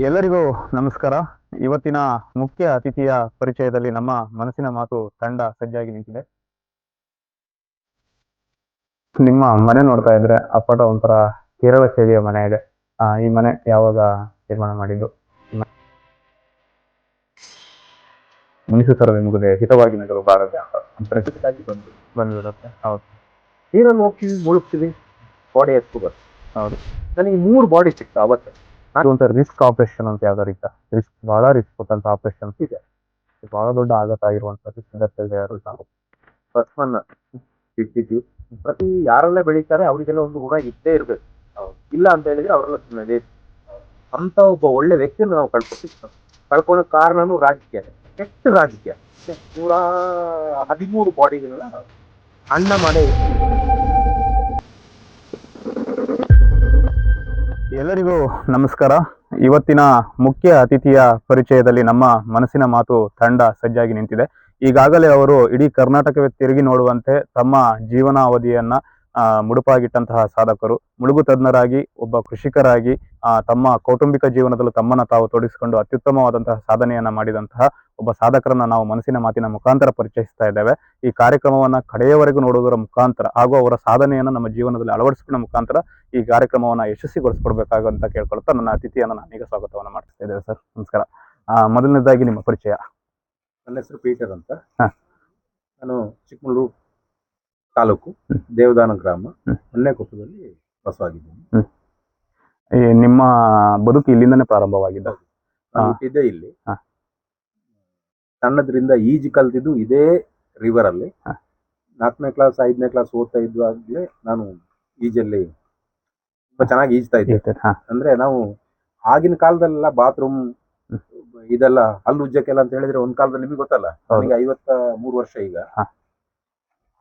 ಎಲ್ಲರಿಗೂ ನಮಸ್ಕಾರ. ಇವತ್ತಿನ ಮುಖ್ಯ ಅತಿಥಿಯ ಪರಿಚಯದಲ್ಲಿ ನಮ್ಮ ಮನಸ್ಸಿನ ಮಾತು ತಂಡ ಸಜ್ಜಾಗಿ ನಿಂತಿದೆ. ನಿಮ್ಮ ಮನೆ ನೋಡ್ತಾ ಇದ್ರೆ ಅಪ್ಪಟ ಒಂಥರ ಕೇರಳ ಶೈಲಿಯ ಮನೆ ಇದೆ. ಆ, ಈ ಮನೆ ಯಾವಾಗ ನಿರ್ಮಾಣ ಮಾಡಿದ್ದು? ಮುನಿಸು ಸರ್ವೆ ಮುಗಿದೆ ಹಿತವಾಗಿ ನಗರು ಬಾರದೆ ಬಂದು ಬಂದ್ಬಿಡುತ್ತೆ ಹೌದು. ಹೋಗ್ತೀವಿ ಮುಳುಗ್ತೀವಿ ಬಾಡಿ ಎತ್ಕೋಬಾರ್ದು ಹೌದು. ನನಗೆ ಮೂರು ಬಾಡಿ ಸಿಕ್ತ ಅವತ್ತು. ಒಂಥರ ರಿಸ್ಕ್ ಆಪರೇಷನ್ ಅಂತ ಯಾವ್ದಾರು ಇತ್ತ ರಿಸ್ಕ್ ಬಹಳ ರಿಸ್ಕ್ ಕೊಟ್ಟಂತ ಆಪರೇಷನ್ಸ್ ಇದೆ. ಬಹಳ ದೊಡ್ಡ ಆಘಾತ ಆಗಿರುವಂತ ಯಾರು ನಾವು ಫಸ್ಟ್ ಒನ್ ಇಟ್ಟಿದ್ವಿ ಪ್ರತಿ ಯಾರೆಲ್ಲ ಬೆಳೀತಾರೆ ಅವರಿಗೆಲ್ಲ ಒಂದು ಗುಣ ಇದ್ದೇ ಇರ್ಬೇಕು. ಇಲ್ಲ ಅಂತ ಹೇಳಿದ್ರೆ ಅವರೆಲ್ಲ ಸುಮ್ಮನೆ ಅಂತ ಒಬ್ಬ ಒಳ್ಳೆ ವ್ಯಕ್ತಿನ ನಾವು ಕಳ್ಕೊತೀವಿ. ಕಳ್ಕೊಳ್ಳೋ ಕಾರಣನು ರಾಜಕೀಯ. ಕೆಟ್ಟ ರಾಜಕೀಯ. ನೂರ ಹದಿಮೂರು ಬಾಡಿಗಳನ್ನ ಅಣ್ಣ ಮಾಡೇ ಎಲ್ಲರಿಗೂ ನಮಸ್ಕಾರ. ಇವತ್ತಿನ ಮುಖ್ಯ ಅತಿಥಿಯ ಪರಿಚಯದಲ್ಲಿ ನಮ್ಮ ಮನಸ್ಸಿನ ಮಾತು ತಂಡ ಸಜ್ಜಾಗಿ ನಿಂತಿದೆ. ಈಗಾಗಲೇ ಅವರು ಇಡೀ ಕರ್ನಾಟಕವೇ ತಿರುಗಿ ನೋಡುವಂತೆ ತಮ್ಮ ಜೀವನಾವಧಿಯನ್ನ ಮುಡುಪಾಗಿಟ್ಟಂತಹ ಸಾಧಕರು ಮುಳುಗು ತಜ್ಞರಾಗಿ ಒಬ್ಬ ಕೃಷಿಕರಾಗಿ ತಮ್ಮ ಕೌಟುಂಬಿಕ ಜೀವನದಲ್ಲೂ ತಮ್ಮನ್ನು ತಾವು ತೊಡಗಿಸಿಕೊಂಡು ಅತ್ಯುತ್ತಮವಾದಂತಹ ಸಾಧನೆಯನ್ನ ಮಾಡಿದಂತಹ ಒಬ್ಬ ಸಾಧಕರನ್ನ ನಾವು ಮನಸ್ಸಿನ ಮಾತಿನ ಮುಖಾಂತರ ಪರಿಚಯಿಸ್ತಾ ಇದ್ದೇವೆ. ಈ ಕಾರ್ಯಕ್ರಮವನ್ನ ಕಡೆಯವರೆಗೂ ನೋಡುವುದರ ಮುಖಾಂತರ ಹಾಗೂ ಅವರ ಸಾಧನೆಯನ್ನು ನಮ್ಮ ಜೀವನದಲ್ಲಿ ಅಳವಡಿಸಿಕೊಂಡ ಮುಖಾಂತರ ಈ ಕಾರ್ಯಕ್ರಮವನ್ನ ಯಶಸ್ವಿಗೊಳಿಸ್ಕೊಡ್ಬೇಕಾಗಂತ ಕೇಳ್ಕೊಳ್ತಾ ನನ್ನ ಅತಿಥಿಯನ್ನ ನಾನೀಗ ಸ್ವಾಗತವನ್ನು ಮಾಡ್ತಾ ಇದ್ದೇವೆ ಸರ್. ನಮಸ್ಕಾರ. ಮೊದಲನೇದಾಗಿ ನಿಮ್ಮ ಪರಿಚಯ. ನನ್ನ ಹೆಸರು ಪೀಟರ್ ಅಂತ. ನಾನು ಚಿಕ್ಕಮಗಳೂರು ತಾಲೂಕು ದೇವದಾನ ಗ್ರಾಮ. ಹೊನ್ನೆಕೊಪ್ಪದಲ್ಲಿ ಬಸವಾಗಿದ್ದೀನಿ ಈ ನಿಮ್ಮ ಬದುಕು ಇಲ್ಲಿಂದನೇ ಪ್ರಾರಂಭವಾಗಿದೆ ನಾನು. ಹುಟ್ಟಿದ್ದೆ ಇಲ್ಲಿ ಹಾ. ಸಣ್ಣದ್ರಿಂದ ಈಜು ಕಲ್ತಿದ್ದು ಇದೇ ರಿವರ್ ಅಲ್ಲಿ ಹಾ. ನಾಲ್ಕನೇ ಕ್ಲಾಸ್ ಐದನೇ ಕ್ಲಾಸ್ ಓದ್ತಾ ಇದ್ದಾಗಲೇ ನಾನು ಈಜಲ್ಲಿ ತುಂಬಾ ಚೆನ್ನಾಗಿ ಈಜ್ತಾ ಇದ್ದೆ ಹಾ, ಅಂದ್ರೆ ನಾವು ಆಗಿನ ಕಾಲದಲ್ಲೆಲ್ಲ ಬಾತ್ರೂಮ್ ಇದೆಲ್ಲ ಹಲ್ಲು ಉಜ್ಜಕ್ಕೆಲ್ಲ ಅಂತ ಹೇಳಿದ್ರೆ ಒಂದ್ ಕಾಲದಲ್ಲಿ ನಿಮಗೆ ಗೊತ್ತಲ್ಲ ಹೌದು. ನನಗೆ ಐವತ್ತ ಮೂರು ವರ್ಷ ಈಗ ಹಾ.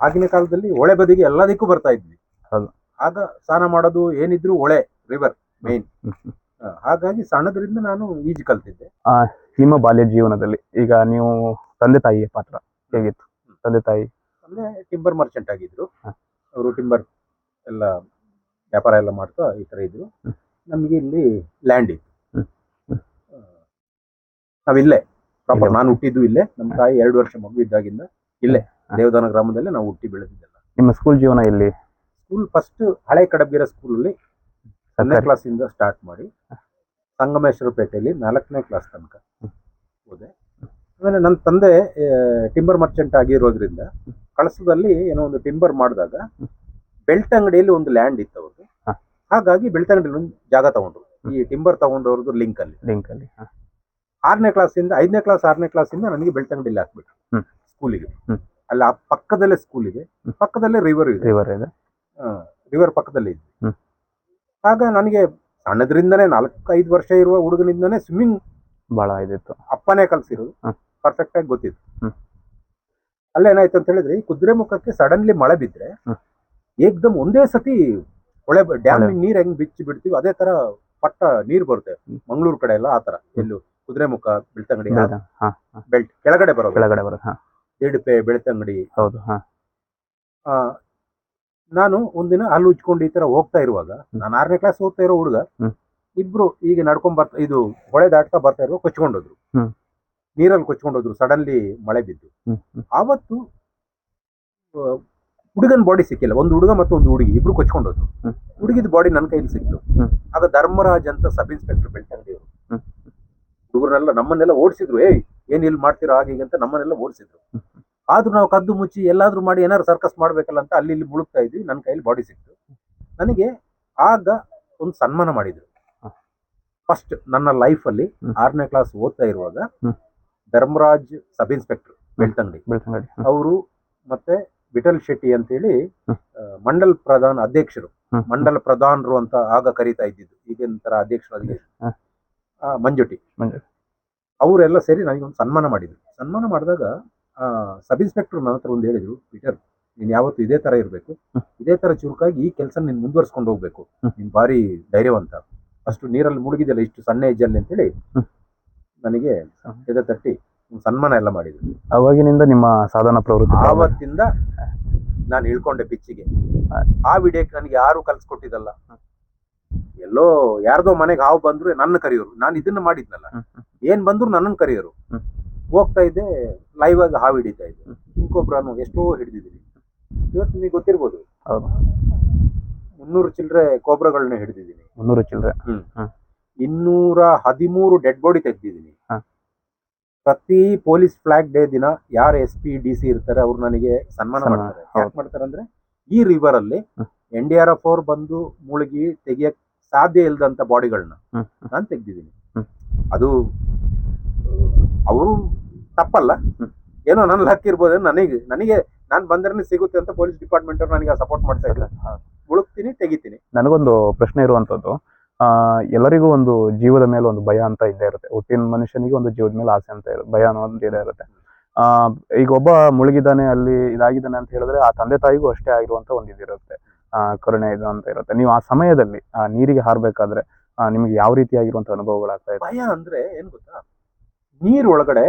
ಆಗಿನ ಕಾಲದಲ್ಲಿ ಹೊಳೆ ಬದಿಗೆ ಎಲ್ಲದಕ್ಕೂ ಬರ್ತಾ ಇದ್ವಿ ಹೌದು. ಆಗ ಸ್ನಾನ ಮಾಡೋದು ಏನಿದ್ರು ಹೊಳೆ ರಿವರ್ ಮೇನ್. ಹಾಗಾಗಿ ಸಣ್ಣದ್ರಿಂದ ನಾನು ಈಜು ಕಲ್ತಿದ್ದೆ ನಿಮ್ಮ ಬಾಲ್ಯ ಜೀವನದಲ್ಲಿ ಈಗ ನೀವು ತಂದೆ ತಾಯಿಯ ಪಾತ್ರ ಹೇಗಿತ್ತು ತಂದೆ ತಾಯಿ ತಂದೆ ಟಿಂಬರ್ ಮರ್ಚೆಂಟ್ ಆಗಿದ್ರು ಹಾ. ಅವರು ಟಿಂಬರ್ ಎಲ್ಲ ವ್ಯಾಪಾರ ಎಲ್ಲ ಮಾಡ್ತಾ ಈ ತರ ಇದ್ರು ಹ್ಮ್. ನಮಗೆ ಇಲ್ಲಿ ಲ್ಯಾಂಡ್ ಇತ್ತು ಹ್ಮ್. ಹ್ಮ್. ಆ, ನಾವಿಲ್ಲೇ ಪ್ರಾಪರ್ ಇಲ್ಲೇ ನಾನು ಹುಟ್ಟಿದ್ದು ಇಲ್ಲೇ ನಮ್ಮ ತಾಯಿ ಎರಡು ವರ್ಷ ಮಗು ಇದ್ದಾಗಿಂದ ಇಲ್ಲೇ. ದೇವದಾನ ಗ್ರಾಮದಲ್ಲಿ ನಾವು ಹುಟ್ಟಿ ಬೆಳೆದಿದ್ದೆಲ್ಲ. ನಿಮ್ಮ ಸ್ಕೂಲ್ ಜೀವನ ಇಲ್ಲಿ ಸ್ಕೂಲ್ ಫಸ್ಟ್ ಹಳೆ ಕಡಬಿರ ಸ್ಕೂಲಲ್ಲಿ ಸಣ್ಣ ಕ್ಲಾಸಿಂದ ಸ್ಟಾರ್ಟ್ ಮಾಡಿ ಸಂಗಮೇಶ್ವರ ಪೇಟೆಯಲ್ಲಿ ನಾಲ್ಕನೇ ಕ್ಲಾಸ್ ತನಕ. ಹೋದೆ. ಆಮೇಲೆ ನನ್ನ ತಂದೆ ಟಿಂಬರ್ ಮರ್ಚೆಂಟ್ ಆಗಿರೋದ್ರಿಂದ ಕಳಸದಲ್ಲಿ ಏನೋ ಒಂದು ಟಿಂಬರ್ ಮಾಡಿದಾಗ ಬೆಳ್ತಂಗಡಿಯಲ್ಲಿ ಒಂದು ಲ್ಯಾಂಡ್ ಇತ್ತು ಅವ್ರಿಗೆ ಹಾಗಾಗಿ ಹಾಗಾಗಿ ಅಂಗಡಿ ಒಂದು ಜಾಗ ತಗೊಂಡ್ರು. ಈ ಟಿಂಬರ್ ತಗೊಂಡವ್ರದ್ದು ಲಿಂಕ್ ಅಲ್ಲಿ. ಲಿಂಕ್ ಅಲ್ಲಿ ಆರನೇ ಕ್ಲಾಸಿಂದ ಐದನೇ ಕ್ಲಾಸ್ ಆರನೇ ಕ್ಲಾಸಿಂದ ನನಗೆ ಬೆಳ್ತಂಗಡಿಯಲ್ಲಿ ಹಾಕ್ಬಿಟ್ರು. ಸ್ಕೂಲಿಗೆ. ಅಲ್ಲಿ ಆ ಪಕ್ಕದಲ್ಲೇ ಸ್ಕೂಲ್ ಇದೆ. ಪಕ್ಕದಲ್ಲೇ ರಿವರ್ ಇದೆ. ರಿವರ್ ಇದೆ. ರಿವರ್ ಪಕ್ಕದಲ್ಲೇ ಇದೆ. ಆಗ ನನಗೆ ಸಣ್ಣದ್ರಿಂದನೇ ನಾಲ್ಕೈದು ವರ್ಷ ಇರುವ ಹುಡುಗನಿಂದನೇ ಸ್ವಿಮ್ಮಿಂಗ್ ಬಹಳ ಇದಿತ್ತು. ಅಪ್ಪನೇ ಕಲ್ಸಿರೋದು. ಪರ್ಫೆಕ್ಟ್ ಆಗಿ ಗೊತ್ತಿತ್ತು. ಅಲ್ಲೇ ಏನಾಯ್ತು ಅಂತ ಹೇಳಿದ್ರೆ ಈ ಕುದುರೆ ಮುಖಕ್ಕೆ ಸಡನ್ಲಿ ಮಳೆ ಬಿದ್ರೆ ಹ್ಮ್. ಏಕ್ದಮ್ ಒಂದೇ ಸತಿ ಹೊಳೆ ಡ್ಯಾಮ್. ನೀರ್ ಹೆಂಗ್ ಬಿಚ್ಚಿ ಬಿಡ್ತೀವಿ ಅದೇ ತರ ಪಟ್ಟ ನೀರ್ ಬರುತ್ತೆ. ಮಂಗಳೂರು ಕಡೆ ಎಲ್ಲ ಆತರ ಎಲ್ಲೂ ಕುದುರೆ ಮುಖ ಬೆಳ್ತಂಗಡಿ ಬೆಲ್ಟ್ ಕೆಳಗಡೆ ಬರೋದು. ಕೆಳಗಡೆ ಬರೋದು ಹಾ ದೇಡಿಪೆ ಬೆಳ್ತಂಗಡಿ ಹೌದು ಹಾ ಆ, ನಾನು ಒಂದಿನ ಹಲ್ಲು ಉಜ್ಕೊಂಡು ಈ ತರ ಹೋಗ್ತಾ ಇರುವಾಗ ನಾನು ಆರನೇ ಕ್ಲಾಸ್ ಹೋಗ್ತಾ ಇರೋ ಹುಡುಗ ಹ್ಮ್. ಇಬ್ರು ಈಗ ನಡ್ಕೊಂಡ್ ಬರ್ತಾ ಇದು ಹೊಳೆ ದಾಟ್ತಾ ಬರ್ತಾ ಇರೋ ಕೊಚ್ಕೊಂಡೋದ್ರು ಹ್ಮ್. ನೀರಲ್ಲಿ ಕೊಚ್ಕೊಂಡೋದ್ರು ಸಡನ್ಲಿ ಮಳೆ ಬಿದ್ದು ಹ್ಮ್ ಹ್ಮ್. ಆವತ್ತು ಆ, ಹುಡುಗನ ಬಾಡಿ ಸಿಕ್ಕಿಲ್ಲ ಒಂದು ಹುಡುಗ ಮತ್ತು ಒಂದು ಹುಡುಗಿ ಇಬ್ರು ಕೊಚ್ಕೊಂಡೋದ್ರು ಹ್ಮ್. ಹುಡುಗಿದ ಬಾಡಿ ನನ್ನ ಕೈಲಿ ಸಿಕ್ತು ಹ್ಮ್. ಆಗ ಧರ್ಮರಾಜ್ ಅಂತ ಸಬ್ ಇನ್ಸ್ಪೆಕ್ಟರ್ ಬೆಳ್ತಂಗಡಿ ಅವರು ಹ್ಮ್. ಹುಡುಗರನ್ನೆಲ್ಲ ನಮ್ಮನ್ನೆಲ್ಲ ಓಡಿಸಿದ್ರು ಏಯ್ ಏನ್ ಇಲ್ಲಿ ಮಾಡ್ತೀರಾ ಹಾಗೆ ಹೀಗೆ ಅಂತ ನಮ್ಮನ್ನೆಲ್ಲ ಓಡಿಸಿದ್ರು ಹ್ಮ್. ಆದ್ರೂ ನಾವು ಕದ್ದು ಮುಚ್ಚಿ ಎಲ್ಲಾದ್ರೂ ಮಾಡಿ ಏನಾದ್ರು ಸರ್ಕಸ್ ಮಾಡ್ಬೇಕಲ್ಲ ಅಂತ ಅಲ್ಲಿ ಇಲ್ಲಿ ಮುಳುಗ್ತಾ ಇದ್ವಿ. ನನ್ನ ಕೈಲಿ ಬಾಡಿ ಸಿಕ್ತು. ನನಗೆ ಆಗ ಒಂದು ಸನ್ಮಾನ ಮಾಡಿದ್ರು. ಫಸ್ಟ್ ನನ್ನ ಲೈಫಲ್ಲಿ ಅಲ್ಲಿ ಆರನೇ ಕ್ಲಾಸ್ ಓದ್ತಾ ಇರುವಾಗ ಧರ್ಮರಾಜ್ ಸಬ್ ಇನ್ಸ್ಪೆಕ್ಟರ್ ಬೆಳ್ತಂಗಡಿ. ಅವರು ಮತ್ತೆ ವಿಠಲ್ ಶೆಟ್ಟಿ ಅಂತೇಳಿ ಹೇಳಿ ಮಂಡಲ್ ಪ್ರಧಾನ ಅಧ್ಯಕ್ಷರು. ಮಂಡಲ ಪ್ರಧಾನರು ಅಂತ ಆಗ ಕರೀತಾ ಇದ್ದಿದ್ದು. ಈಗಿನ ತರ ಅಧ್ಯಕ್ಷರು ಮಂಜುಟಿ. ಮಂಜುಟಿ. ಅವರೆಲ್ಲ ಸೇರಿ ನನಗೆ ಒಂದು ಸನ್ಮಾನ ಮಾಡಿದ್ರು. ಸನ್ಮಾನ ಮಾಡಿದಾಗ ಸಬ್ ಇನ್ಸ್ಪೆಕ್ಟರ್ ನನ್ನ ಹತ್ರ ಒಂದು ಹೇಳಿದ್ರು ಪೀಟರ್ ನೀನು ಯಾವತ್ತು ಇದೇ ತರ ಇರಬೇಕು. ಇದೇ ತರ ಚುರುಕಾಗಿ ಈ ಕೆಲಸ ನೀನು ಮುಂದುವರ್ಸ್ಕೊಂಡು ಹೋಗ್ಬೇಕು ನೀನು ಭಾರಿ ಧೈರ್ಯವಂತ ಅಷ್ಟು ನೀರಲ್ಲಿ ಮುಳುಗಿದೆಲ್ಲ ಇಷ್ಟು ಸಣ್ಣ ಏಜಲ್ಲಿ ಅಂತೇಳಿ. ನನಗೆ. ಎದೆ ತಟ್ಟಿ ಸನ್ಮಾನ ಎಲ್ಲ ಮಾಡಿದ್ರು ಅವಾಗಿನಿಂದ ನಿಮ್ಮ ಸಾಧನ ಪ್ರವೃತ್ತಿ. ಆವತ್ತಿಂದ ನಾನು ಇಳ್ಕೊಂಡೆ ಪಿಚ್ಚಿಗೆ ಆ ವಿಡಿಯೋಕ್ಕೆ ನನಗೆ ಯಾರು ಕಲ್ಸ್ಕೊಟ್ಟಿದ್ದಲ್ಲ ಎಲ್ಲೋ ಯಾರ್ದೋ ಮನೆಗೆ ಹಾವು ಬಂದ್ರು ನನ್ನ ಕರೆಯೋರು ನಾನು ಇದನ್ನ ಮಾಡಿದ್ನಲ್ಲ. ಏನ್ ಬಂದ್ರು ನನ್ನನ್ನು ಕರೆಯೋರು. ಹೋಗ್ತಾ ಇದ್ದೆ ಲೈವ್ ಆಗಿ ಹಾವು ಹಿಡಿತಾ ಇದ್ದೆ. ಕಿಂಕೊಬ್ರಾನು ಎಷ್ಟೋ ಹಿಡಿದಿದ್ದೀನಿ ಇವತ್ತು ನಿಮಗೆ ಗೊತ್ತಿರ್ಬೋದು. ಹೌದು. ಮುನ್ನೂರು ಚಿಲ್ಲರೆ ಕೋಬ್ರಗಳನ್ನ ಹಿಡಿದಿದ್ದೀನಿ. ಮುನ್ನೂರು ಚಿಲ್ಲರೆ ಇನ್ನೂರ ಹದಿಮೂರು ಡೆಡ್ ಬಾಡಿ ತೆಗ್ದಿದ್ದೀನಿ. ಪ್ರತಿ ಪೊಲೀಸ್ ಫ್ಲಾಗ್ ಡೇ ದಿನ ಯಾರು ಎಸ್ ಪಿ ಡಿ ಸಿ ಇರ್ತಾರೆ ಅವ್ರು ನನಗೆ ಸನ್ಮಾನ ಮಾಡ್ತಾರೆ. ಯಾಕೆ ಮಾಡ್ತಾರೆ ಅಂದ್ರೆ ಈ ರಿವರ್ ಅಲ್ಲಿ. ಎನ್ ಡಿ ಆರ್ ಎಫ್ ಅವ್ರು ಬಂದು ಮುಳುಗಿ ತೆಗಿಯಕ್ ಸಾಧ್ಯ ಇಲ್ಲದಂತ ಬಾಡಿಗಳನ್ನ ನಾನು ತೆಗ್ದಿದ್ದೀನಿ. ಅದು ಅವರು ತಪ್ಪಲ್ಲ. ಏನೋ ನನ್ನ ಲಕ್ ಇರ್ಬೋದು ನನಗೆ ನನಗೆ ನಾನು ಬಂದ್ರೆ ಸಿಗುತ್ತೆ ಅಂತ ಪೊಲೀಸ್ ಡಿಪಾರ್ಟ್ಮೆಂಟ್ ಅವ್ರು ನನಗೆ ಸಪೋರ್ಟ್ ಮಾಡ್ತಾ ಇಲ್ಲ. ಮುಳುಗ್ತೀನಿ ತೆಗಿತೀನಿ. ನನಗೊಂದು ಪ್ರಶ್ನೆ ಇರುವಂತದ್ದು ಆ ಎಲ್ಲರಿಗೂ ಒಂದು ಜೀವದ ಮೇಲೆ ಒಂದು ಭಯ ಅಂತ ಇದ್ದೇ ಇರುತ್ತೆ. ಹುಟ್ಟಿನ ಮನುಷ್ಯನಿಗೆ ಒಂದು ಜೀವದ ಮೇಲೆ ಆಸೆ ಅಂತ ಇರುತ್ತೆ ಭಯ ಅನ್ನೋದು ಇದೇ ಇರುತ್ತೆ. ಆ ಈಗ ಒಬ್ಬ ಮುಳುಗಿದ್ದಾನೆ ಅಲ್ಲಿ ಇದಾಗಿದ್ದಾನೆ ಅಂತ ಹೇಳಿದ್ರೆ ಆ ತಂದೆ ತಾಯಿಗೂ ಅಷ್ಟೇ ಆಗಿರುವಂತ ಒಂದು ಇದಿರುತ್ತೆ ಆ ಕರುಣೆ ಇದು ಅಂತ ಇರುತ್ತೆ. ನೀವು ಆ ಸಮಯದಲ್ಲಿ ಆ ನೀರಿಗೆ ಹಾರ್ಬೇಕಾದ್ರೆ ನಿಮಗೆ ನಿಮ್ಗೆ ಯಾವ ರೀತಿಯಾಗಿರುವಂತ ಅನುಭವಗಳಾಗ್ತಾ ಇದೆ ಭಯ ಅಂದ್ರೆ ಏನ್ ಗೊತ್ತಾ? ನೀರ್ ಒಳಗಡೆ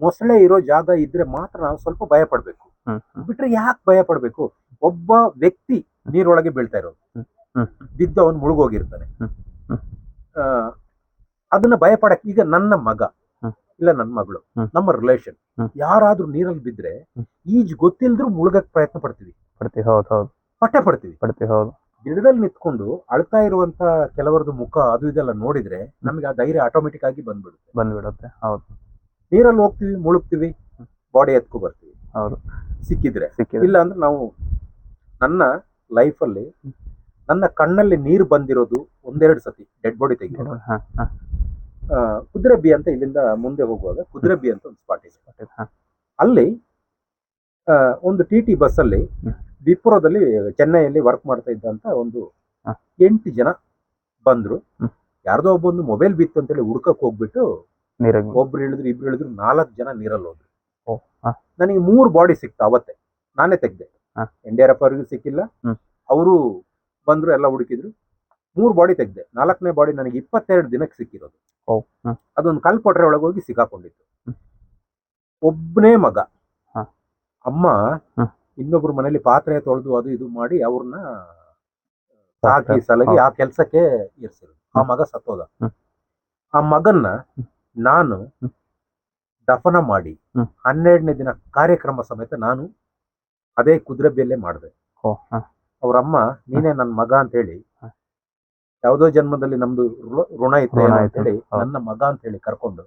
ಮೊಸಳೆ ಇರೋ ಜಾಗ ಇದ್ರೆ ಮಾತ್ರ ನಾವು ಸ್ವಲ್ಪ ಭಯ ಪಡ್ಬೇಕು. ಬಿಟ್ರೆ ಯಾಕೆ ಭಯ ಪಡ್ಬೇಕು? ಒಬ್ಬ ವ್ಯಕ್ತಿ ನೀರೊಳಗೆ ಬೀಳ್ತಾ ಇರೋದು. ಬಿದ್ದು ಅವನು ಮುಳುಗೋಗಿರ್ತಾನೆ. ಅದನ್ನ ಭಯ ಪಡಕ್ ಈಗ ನನ್ನ ಮಗ ಇಲ್ಲ ನನ್ನ ಮಗಳು ನಮ್ಮ ರಿಲೇಷನ್. ಯಾರಾದ್ರೂ ನೀರಲ್ಲಿ ಬಿದ್ರೆ. ಈಜ್ ಗೊತ್ತಿಲ್ದ್ರೂ ಮುಳುಗಕ್ ಪ್ರಯತ್ನ ಪಡ್ತೀವಿ. ಪಡ್ತೀವಿ ಹೌದು ಹೌದು. ಪಟ್ಟೆ ಪಡ್ತೀವಿ. ಪಡ್ತೀವಿ ಹೌದು. ಗಿಡದಲ್ಲಿ ನಿಂತ್ಕೊಂಡು ಅಳ್ತಾ ಇರುವಂತ ಕೆಲವರದು ಮುಖ ಅದು ಇದೆಲ್ಲ ನೋಡಿದ್ರೆ ನಮಗೆ ಆ ಧೈರ್ಯ ಆಟೋಮೆಟಿಕ್ ಆಗಿ ಬಂದ್ಬಿಡುತ್ತೆ. ಬಂದ್ಬಿಡುತ್ತೆ. ಹೌದು. ನೀರಲ್ಲಿ ಹೋಗ್ತೀವಿ ಮುಳುಗ್ತೀವಿ ಬಾಡಿ ಎತ್ಕೊ ಬರ್ತೀವಿ. ಹೌದು. ಸಿಕ್ಕಿದ್ರೆ. ಸಿಕ್ಕಿದೆ ಇಲ್ಲ ಅಂದ್ರೆ ನಾವು ನನ್ನ ಲೈಫಲ್ಲಿ ನನ್ನ ಕಣ್ಣಲ್ಲಿ ನೀರು ಬಂದಿರೋದು ಒಂದೆರಡು ಸತಿ ಡೆಡ್ ಬಾಡಿ ತೆಗೆದು. ಕುದುರೆಬಿ ಅಂತ ಇಲ್ಲಿಂದ ಮುಂದೆ ಹೋಗುವಾಗ ಕುದ್ರಬ್ಬಿ ಅಂತ ಒಂದು ಸ್ಪಾಟ್ ಇದೆ. ಅಲ್ಲಿ ಒಂದು ಟಿ ಟಿ ಬಸ್ಸಲ್ಲಿ. ವಿಪ್ರೋದಲ್ಲಿ ಚೆನ್ನೈಯಲ್ಲಿ ವರ್ಕ್ ಮಾಡ್ತಾ ಇದ್ದಂತ ಒಂದು ಹ. ಎಂಟು ಜನ ಬಂದ್ರು ಹ್ಮ್. ಯಾರ್ದೋ ಒಬ್ಬೊಂದು ಮೊಬೈಲ್ ಬಿತ್ತು ಅಂತೇಳಿ ಹುಡ್ಕಕ್ ಹೋಗ್ಬಿಟ್ಟು ನೀರಾಗಿ ಒಬ್ರು ಹೇಳಿದ್ರು ಇಬ್ರು ಹೇಳಿದ್ರು ನಾಲ್ಕು ಜನ ನೀರಲ್ಲಿ ಹೋದ್ರು ಓ ಹಾ ನನಗೆ ಮೂರು ಬಾಡಿ ಸಿಕ್ತು ಅವತ್ತೆ ನಾನೇ ತೆಗ್ದೆ ಹಾ. ಎನ್ ಡಿ ಆರ್ ಎಫ್ ಅವ್ರಿಗೂ ಸಿಕ್ಕಿಲ್ಲ ಹ್ಮ್. ಅವರು ಬಂದ್ರು ಎಲ್ಲ ಹುಡುಕಿದ್ರು ಮೂರು ಬಾಡಿ ತೆಗ್ದೆ ನಾಲ್ಕನೇ ಬಾಡಿ ನನಗೆ ಇಪ್ಪತ್ತೆರಡು ದಿನಕ್ಕೆ ಸಿಕ್ಕಿರೋದು ಓ ಹ್ಮ್ ಅದೊಂದು ಕಲ್ಪೊಟ್ರೆ ಒಳಗೆ ಹೋಗಿ ಸಿಕ್ಕಾಕೊಂಡಿತ್ತು ಹ್ಮ್. ಒಬ್ಬನೇ ಮಗ ಹಾ. ಅಮ್ಮ. ಇನ್ನೊಬ್ರ ಮನೇಲಿ ಪಾತ್ರೆ ತೊಳೆದು ಅದು ಇದು ಮಾಡಿ ಅವ್ರನ್ನ ಸಾಕಿ. ಸಲಗಿ ಆ ಕೆಲಸಕ್ಕೆ ಇರ್ಸಿರೋದು ಆ ಮಗ ಸತ್ತೋದ. ಆ ಮಗನ್ನ ನಾನು ದಫನ ಮಾಡಿ. ಹನ್ನೆರಡನೇ ದಿನ ಕಾರ್ಯಕ್ರಮ ಸಮೇತ ನಾನು ಅದೇ ಕುದುರೆಬೆಲ್ಲೇ ಮಾಡಿದೆ. ಓ ಹಾ. ಅವ್ರಮ್ಮ ನೀನೇ ನನ್ನ ಮಗ ಅಂತ ಹೇಳಿ. ಯಾವುದೋ ಜನ್ಮದಲ್ಲಿ ನಮ್ದು ಋಣ ಇತ್ತು ಅಂತ ಹೇಳಿ ನನ್ನ ಮಗ ಅಂತ ಹೇಳಿ ಕರ್ಕೊಂಡು.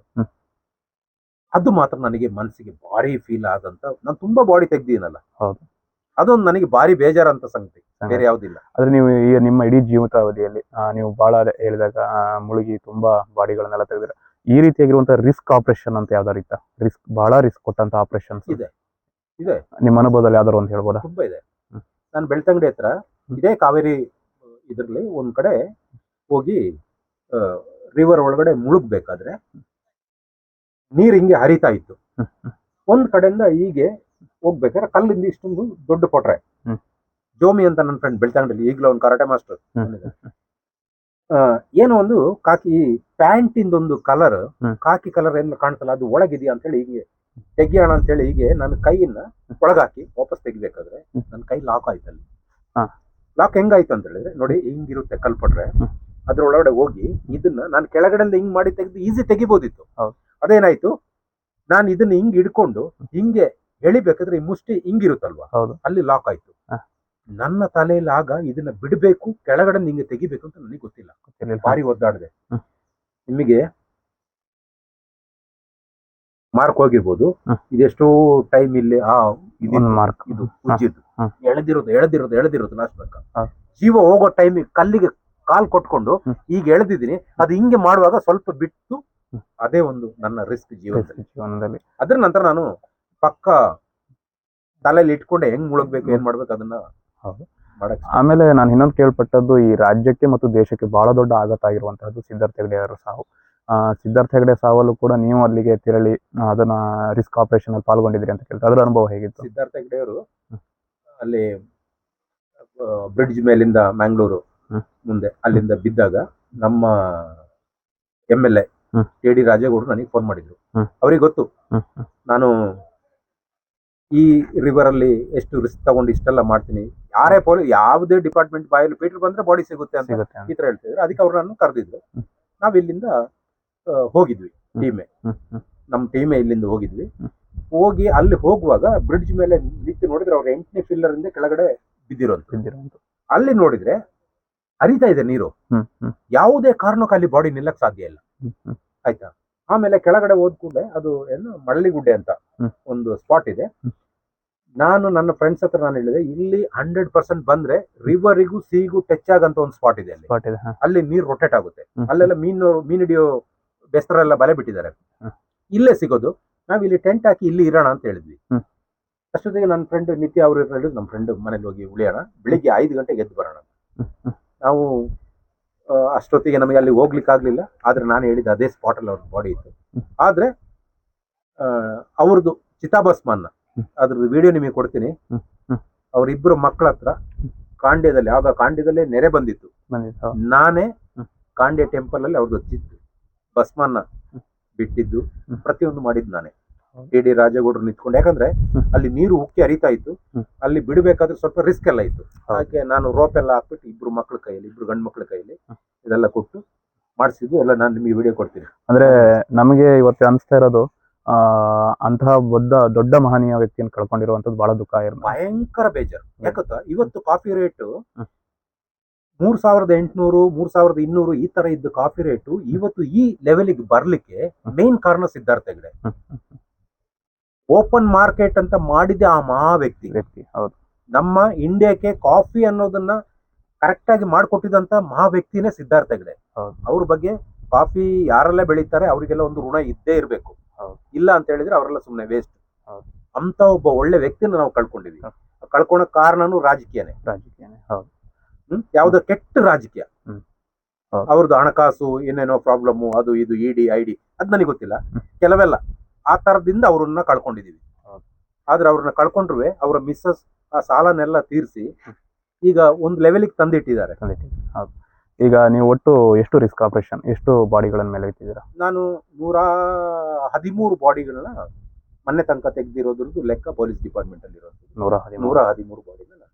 ಅದು ಮಾತ್ರ ನನಗೆ ಮನಸ್ಸಿಗೆ ಭಾರಿ ಫೀಲ್ ಆದಂತ ನಾನು ತುಂಬಾ ಬಾಡಿ ತೆಗ್ದೀನಲ್ಲ ಹೌದು. ಅದೊಂದು ನನಗೆ ಭಾರಿ ಬೇಜಾರಂತ ಸಂಗತಿ ಬೇರೆ ಯಾವ್ದಿಲ್ಲ. ಆದ್ರೆ ನೀವು ಈಗ ನಿಮ್ಮ ಇಡೀ ಜೀವಿತಾವಧಿಯಲ್ಲಿ ಆ, ನೀವು ಬಹಳ ಹೇಳಿದಾಗ ಆ, ಮುಳುಗಿ ತುಂಬಾ ಬಾಡಿಗಳನ್ನೆಲ್ಲ ತೆಗೆದಿರ. ಈ ರೀತಿಯಾಗಿರುವಂತಹ ರಿಸ್ಕ್ ಆಪರೇಷನ್ ಅಂತ ಯಾವ್ದಾರು ಇತ್ತ? ರಿಸ್ಕ್ ಬಹಳ ರಿಸ್ಕ್ ಕೊಟ್ಟಂತ ಆಪರೇಷನ್ ಇದೆ. ಇದೆ. ನಿಮ್ಮ ಅನುಭವದಲ್ಲಿ ಯಾವ್ದಾರು ಅಂತ ಹೇಳ್ಬೋದಾ? ತುಂಬಾ ಇದೆ. ಹ್ಮ್. ನಾನು ಬೆಳ್ತಂಗಡಿ ಹತ್ರ ಇದೇ ಕಾವೇರಿ ಇದ್ರಲ್ಲಿ ಒಂದ್ ಕಡೆ ಹೋಗಿ ರಿವರ್ ಒಳಗಡೆ ಮುಳುಗ್ಬೇಕಾದ್ರೆ ನೀರ್ ಹಿಂಗೆ ಹರಿತಾ ಇತ್ತು. ಒಂದ್ ಕಡೆಯಿಂದ ಹೀಗೆ ಹೋಗ್ಬೇಕಾದ್ರೆ ಕಲ್ಲಿಂದ ಇಷ್ಟೊಂದು ದೊಡ್ಡ ಕೊಟ್ರೆ. ಜೋಮಿ ಅಂತ ನನ್ನ ಫ್ರೆಂಡ್ ಬೆಳ್ತಂಗಡಿಲಿ ಈಗಲೂ ಅವ್ನು ಕರಾಟೆ ಮಾಸ್ಟರ್ ಆ ಏನೋ ಒಂದು ಕಾಕಿ ಪ್ಯಾಂಟ್ ಇಂದೊಂದು ಕಲರ್ ಕಾಕಿ ಕಲರ್ ಏನು ಕಾಣ್ತಲ್ಲ ಅದು ಒಳಗಿದೆಯಾ ಅಂತ ಹೇಳಿ ಹೀಗೆ ತೆಗಿಯೋಣ ಅಂತ ಹೇಳಿ ಹೀಗೆ ನನ್ನ ಕೈಯನ್ನ ಒಳಗಾಕಿ ವಾಪಸ್ ತೆಗಿಬೇಕಾದ್ರೆ. ನನ್ನ ಕೈ ಲಾಕ್ ಆಯ್ತು ಅಲ್ಲಿ. ಲಾಕ್ ಹೆಂಗಾಯ್ತು ಅಂತ ಹೇಳಿದ್ರೆ ನೋಡಿ ಹಿಂಗಿರುತ್ತೆ ಕಲ್ಪಟ್ರೆ ಅದ್ರೊಳಗಡೆ ಅದ್ರ ಒಳಗಡೆ ಹೋಗಿ ಇದನ್ನ ನಾನು ಕೆಳಗಡೆಯಿಂದ ಹಿಂಗ್ ಮಾಡಿ ತೆಗೆದು ಈಸಿ ತೆಗಿಬೋದಿತ್ತು. ಅದೇನಾಯ್ತು? ನಾನು ಇದನ್ನ ಹಿಂಗ್ ಹಿಡ್ಕೊಂಡು ಹಿಂಗೆ ಎಳಿಬೇಕಾದ್ರೆ ಈ ಮುಷ್ಟಿ ಹಿಂಗಿರುತ್ತಲ್ವಾ? ಹೌದು. ಅಲ್ಲಿ ಲಾಕ್ ಆಯ್ತು. ನನ್ನ ತಲೆಯಲ್ಲಿ ಆಗ ಇದನ್ನ ಬಿಡಬೇಕು ಕೆಳಗಡೆ ಹಿಂಗೆ ತೆಗಿಬೇಕು ಅಂತ ನನಗೆ ಗೊತ್ತಿಲ್ಲ. ಬಾರಿ ಭಾರಿ ಒದ್ದಾಡಿದೆ. ನಿಮಗೆ ಮಾರ್ಕ್ ಹೋಗಿರ್ಬೋದು. ಇದೆಷ್ಟೋ ಟೈಮ್ ಇಲ್ಲಿ ಆ ಇದನ್ನ ಮಾರ್ಕ್ ಇದು ಉಜ್ಜಿದ್ದು. ಎಳೆದಿರೋದು ಎಳೆದಿರೋದು ಎಳೆದಿರೋದು ಲಾಸ್ಟ್ ತನಕ. ಜೀವ ಹೋಗೋ ಟೈಮಿಗೆ ಕಲ್ಲಿಗೆ ಕಾಲ್ ಕೊಟ್ಕೊಂಡು. ಈಗ ಎಳೆದಿದ್ದೀನಿ. ಅದು ಹಿಂಗೆ ಮಾಡುವಾಗ ಸ್ವಲ್ಪ ಬಿಟ್ಟು. ಅದೇ ಒಂದು ನನ್ನ ರಿಸ್ಕ್ ಜೀವನದಲ್ಲಿ. ಜೀವನದಲ್ಲಿ. ಅದ್ರ ನಂತರ ನಾನು ಪಕ್ಕ ತಲೆಯಲ್ಲಿ ಇಟ್ಕೊಂಡೆ ಹೆಂಗ್ ಮುಳುಗ್ಬೇಕು ಏನ್ ಮಾಡ್ಬೇಕು ಅದನ್ನ ಹೌದು. ಮಾಡಕ್ ಆಮೇಲೆ ನಾನು ಇನ್ನೊಂದು ಕೇಳ್ಪಟ್ಟದ್ದು ಈ ರಾಜ್ಯಕ್ಕೆ ಮತ್ತು ದೇಶಕ್ಕೆ ಬಹಳ ದೊಡ್ಡ ಆಘಾತ ಆಗಿರುವಂತಹದ್ದು ಸಿದ್ಧಾರ್ಥ ಹೆಗಡೆ ಅವರ ಸಾವು. ಆ, ಸಿದ್ಧಾರ್ಥ ಹೆಗಡೆ ಸಾವಲ್ಲೂ ಕೂಡ ನೀವು ಅಲ್ಲಿಗೆ ತೆರಳಿ ಅದನ್ನ ರಿಸ್ಕ್ ಆಪರೇಷನ್ ಅಲ್ಲಿ ಪಾಲ್ಗೊಂಡಿದ್ರಿ ಅಂತ ಕೇಳ್ತಾರೆ. ಅದರ ಅನುಭವ ಹೇಗಿತ್ತು? ಸಿದ್ಧಾರ್ಥ ಹೆಗಡೆ ಅವರು ಅಲ್ಲಿ ಬ್ರಿಡ್ಜ್ ಮೇಲಿಂದ ಮ್ಯಾಂಗ್ಳೂರು ಮುಂದೆ ಅಲ್ಲಿಂದ ಬಿದ್ದಾಗ ನಮ್ಮ M L A. K D ರಾಜೇಗೌಡರು ನನಗೆ ಫೋನ್ ಮಾಡಿದ್ರು. ಅವ್ರಿಗೆ ಗೊತ್ತು. ನಾನು ಈ ರಿವರ್ ಅಲ್ಲಿ ಎಷ್ಟು ರಿಸ್ಕ್ ತಗೊಂಡು ಇಷ್ಟೆಲ್ಲ ಮಾಡ್ತೀನಿ. ಯಾರೇ ಪೋಲಿ ಯಾವುದೇ ಡಿಪಾರ್ಟ್ಮೆಂಟ್ ಬಾಯಲ್ಲಿ ಪೀಟರ್ ಬಂದ್ರೆ ಬಾಡಿ ಸಿಗುತ್ತೆ ಅಂತ ಈ ತರ ಹೇಳ್ತಿದ್ರು. ಅದಕ್ಕೆ ಅವ್ರನ್ನ ಕರೆದಿದ್ರು. ನಾವ್ ಇಲ್ಲಿಂದ ಹೋಗಿದ್ವಿ ಟೀಮೆ. ನಮ್ಮ ಟೀಮೆ ಇಲ್ಲಿಂದ ಹೋಗಿದ್ವಿ. ಹೋಗಿ ಅಲ್ಲಿ ಹೋಗುವಾಗ ಬ್ರಿಡ್ಜ್ ಮೇಲೆ ನಿಂತು ನೋಡಿದ್ರೆ ಅವ್ರ ಎಂಟನೇ ಫಿಲ್ಲರ್ ಇಂದ ಕೆಳಗಡೆ ಬಿದ್ದಿರೋದು. ಅಲ್ಲಿ ನೋಡಿದ್ರೆ ಅರಿತಾ ಇದೆ ನೀರು. ಯಾವುದೇ ಕಾರಣಕ್ಕೂ ಅಲ್ಲಿ ಬಾಡಿ ನಿಲ್ಲಕ್ ಸಾಧ್ಯ ಇಲ್ಲ. ಆಯ್ತಾ? ಆಮೇಲೆ ಕೆಳಗಡೆ ಹೋದ್ ಕೂಡಲೇ ಅದು ಏನು ಮಳ್ಳಿಗುಡ್ಡೆ ಅಂತ ಒಂದು ಸ್ಪಾಟ್ ಇದೆ. ನಾನು ನನ್ನ ಫ್ರೆಂಡ್ಸ್ ಹತ್ರ ನಾನು ಹೇಳಿದೆ ಇಲ್ಲಿ ಹಂಡ್ರೆಡ್ ಪರ್ಸೆಂಟ್ ಬಂದ್ರೆ ರಿವರಿಗೂ ಸೀಗೂ ಟಚ್ ಆಗಂತ ಒಂದು ಸ್ಪಾಟ್ ಇದೆ ಅಲ್ಲಿ. ಅಲ್ಲಿ ನೀರು ರೊಟೇಟ್ ಆಗುತ್ತೆ. ಅಲ್ಲೆಲ್ಲ ಮೀನು ಮೀನ್ ಹಿಡಿಯೋ ಬೆಸ್ತರೆಲ್ಲ ಬಲೆ ಬಿಟ್ಟಿದ್ದಾರೆ. ಇಲ್ಲೇ ಸಿಗೋದು. ನಾವ್ ಇಲ್ಲಿ ಟೆಂಟ್ ಹಾಕಿ ಇಲ್ಲಿ ಇರೋಣ ಅಂತ ಹೇಳಿದ್ವಿ. ಅಷ್ಟೊತ್ತಿಗೆ ನನ್ನ ಫ್ರೆಂಡ್ ನಿತ್ಯ ಅವ್ರ ಹೇಳಿದ್ರು ನಮ್ಮ ಫ್ರೆಂಡ್ ಮನೇಲಿ ಹೋಗಿ ಉಳಿಯೋಣ. ಬೆಳಿಗ್ಗೆ ಐದು ಗಂಟೆಗೆ ಎದ್ದು ಬರೋಣ ನಾವು ಅಷ್ಟೊತ್ತಿಗೆ ನಮಗೆ ಅಲ್ಲಿ ಹೋಗ್ಲಿಕ್ಕೆ ಆಗ್ಲಿಲ್ಲ ಆದ್ರೆ ನಾನು ಹೇಳಿದ ಅದೇ ಸ್ಪಾಟ್ ಅಲ್ಲಿ ಅವ್ರ ಬಾಡಿ ಇತ್ತು. ಆದ್ರೆ ಅವ್ರದ್ದು ಚಿತಾಭಸ್ಮನ್ನ ಅದ್ರದ್ದು ವಿಡಿಯೋ ನಿಮಗೆ ಕೊಡ್ತೀನಿ. ಅವರಿಬ್ಬರು ಮಕ್ಕಳ ಹತ್ರ ಕಾಂಡ್ಯದಲ್ಲಿ ಆಗ ಕಾಂಡ್ಯದಲ್ಲೇ ನೆರೆ ಬಂದಿತ್ತು ನಾನೇ. ಕಾಂಡ್ಯ ಟೆಂಪಲ್ ಅಲ್ಲಿ ಅವ್ರದ್ದು ಚಿತ್ ಭಸ್ಮನ್ನ ಬಿಟ್ಟಿದ್ದು. ಪ್ರತಿಯೊಂದು ಮಾಡಿದ್ದು ನಾನೇ ಟಿ ಡಿ ರಾಜೇಗೌಡರು ನಿಂತ್ಕೊಂಡು. ಯಾಕಂದ್ರೆ ಅಲ್ಲಿ ನೀರು ಉಕ್ಕಿ ಹರಿತಾ ಇತ್ತು. ಅಲ್ಲಿ ಬಿಡಬೇಕಾದ್ರೆ ಸ್ವಲ್ಪ ರಿಸ್ಕ್ ಎಲ್ಲ ಇತ್ತು. ಹಾಗೆ ನಾನು ರೋಪ್ ಎಲ್ಲ ಹಾಕ್ಬಿಟ್ಟು ಇಬ್ರು ಮಕ್ಳ ಕೈಯಲ್ಲಿ ಇಬ್ರು ಗಂಡು ಮಕ್ಳ ಕೈಯಲ್ಲಿ ಇದೆಲ್ಲ ಕೊಟ್ಟು ಮಾಡಿಸಿದ್ದು. ಎಲ್ಲ ನಾನು ನಿಮಗೆ ವಿಡಿಯೋ ಕೊಡ್ತೀನಿ. ಅಂದ್ರೆ ನಮಗೆ ಇವತ್ತು ಅನಿಸ್ತಾ ಇರೋದು ಅಂತಹ ದೊಡ್ಡ ದೊಡ್ಡ ಮಹನೀಯ ವ್ಯಕ್ತಿಯನ್ನು ಕಳ್ಕೊಂಡಿರುವಂತದ್ದು ಬಹಳ ದುಃಖ ಇರೋದು ಭಯಂಕರ ಬೇಜಾರು. ಯಾಕಂತ ಇವತ್ತು ಕಾಫಿ ರೇಟು. ಮೂರ್ ಸಾವಿರದ ಎಂಟುನೂರು ಮೂರ್ ಸಾವಿರದ ಇನ್ನೂರು ಈ ತರ ಇದ್ದ ಕಾಫಿ ರೇಟು ಇವತ್ತು ಈ ಲೆವೆಲ್ಗೆ ಬರ್ಲಿಕ್ಕೆ ಮೇನ್ ಕಾರಣ ಸಿದ್ಧಾರ್ಥ ಹೆಗ್ಡೆ. ಓಪನ್ ಮಾರ್ಕೆಟ್ ಅಂತ ಮಾಡಿದ ಆ ಮಹಾ ವ್ಯಕ್ತಿ. ವ್ಯಕ್ತಿ ಹೌದು. ನಮ್ಮ ಇಂಡಿಯಾಕ್ಕೆ ಕಾಫಿ ಅನ್ನೋದನ್ನ ಕರೆಕ್ಟ್ ಆಗಿ ಮಾಡಿಕೊಟ್ಟಿದಂತ ಮಹಾ ವ್ಯಕ್ತಿನೇ ಸಿದ್ಧಾರ್ಥ ಹೆಗ್ಡೆ. ಅವ್ರ ಬಗ್ಗೆ ಕಾಫಿ ಯಾರೆಲ್ಲ ಬೆಳೀತಾರೆ ಅವರಿಗೆಲ್ಲ ಒಂದು ಋಣ ಇದ್ದೇ ಇರಬೇಕು. ಇಲ್ಲ ಅಂತ ಹೇಳಿದ್ರೆ ಅವರೆಲ್ಲ ಸುಮ್ಮನೆ ವೇಸ್ಟ್. ಅಂತ ಒಬ್ಬ ಒಳ್ಳೆ ವ್ಯಕ್ತಿನ ನಾವು ಕಳ್ಕೊಂಡಿದೀವಿ. ಕಳ್ಕೊಂಡ ಕಾರಣನು ರಾಜಕೀಯನೇ. ರಾಜಕೀಯನೇ ಹೌದು. ಹ್ಮ್? ಯಾವ್ದೋ ಕೆಟ್ಟ ರಾಜಕೀಯ. ಅವ್ರದ್ದು ಹಣಕಾಸು ಏನೇನೋ ಪ್ರಾಬ್ಲಮ್ ಅದು ಇದು ಇಡಿ ಐ ಡಿ ಅದ್ ನನಗೆ ಗೊತ್ತಿಲ್ಲ. ಕೆಲವೆಲ್ಲ. ಆ ತರದಿಂದ ಅವ್ರನ್ನ ಕಳ್ಕೊಂಡಿದೀವಿ. ಆದ್ರೆ ಅವ್ರನ್ನ ಕಳ್ಕೊಂಡ್ರು ಅವರ ಮಿಸ್ಸಸ್ ಆ ಸಾಲನೆಲ್ಲ ತೀರಿಸಿ ಈಗ ಒಂದು ಲೆವೆಲಿಗೆ ತಂದಿಟ್ಟಿದ್ದಾರೆ. ಹೌದು. ಈಗ ನೀವು ಒಟ್ಟು ಎಷ್ಟು ರಿಸ್ಕ್ ಆಪರೇಷನ್ ಎಷ್ಟು ಬಾಡಿಗಳನ್ನ ಮೇಲೆ ಇಟ್ಟಿದ್ದೀರಾ? ನಾನು ನೂರ ಹದಿಮೂರು ಬಾಡಿಗಳನ್ನ ಮೊನ್ನೆ ತನಕ ತೆಗೆದಿರೋದ್ರದ್ದು ಲೆಕ್ಕ ಪೊಲೀಸ್ ಡಿಪಾರ್ಟ್ಮೆಂಟ್ ಅಲ್ಲಿ ಇರೋದು. ನೂರ ಹದಿಮೂರು. ನೂರ ಹದಿಮೂರು ಬಾಡಿಗಳನ್ನ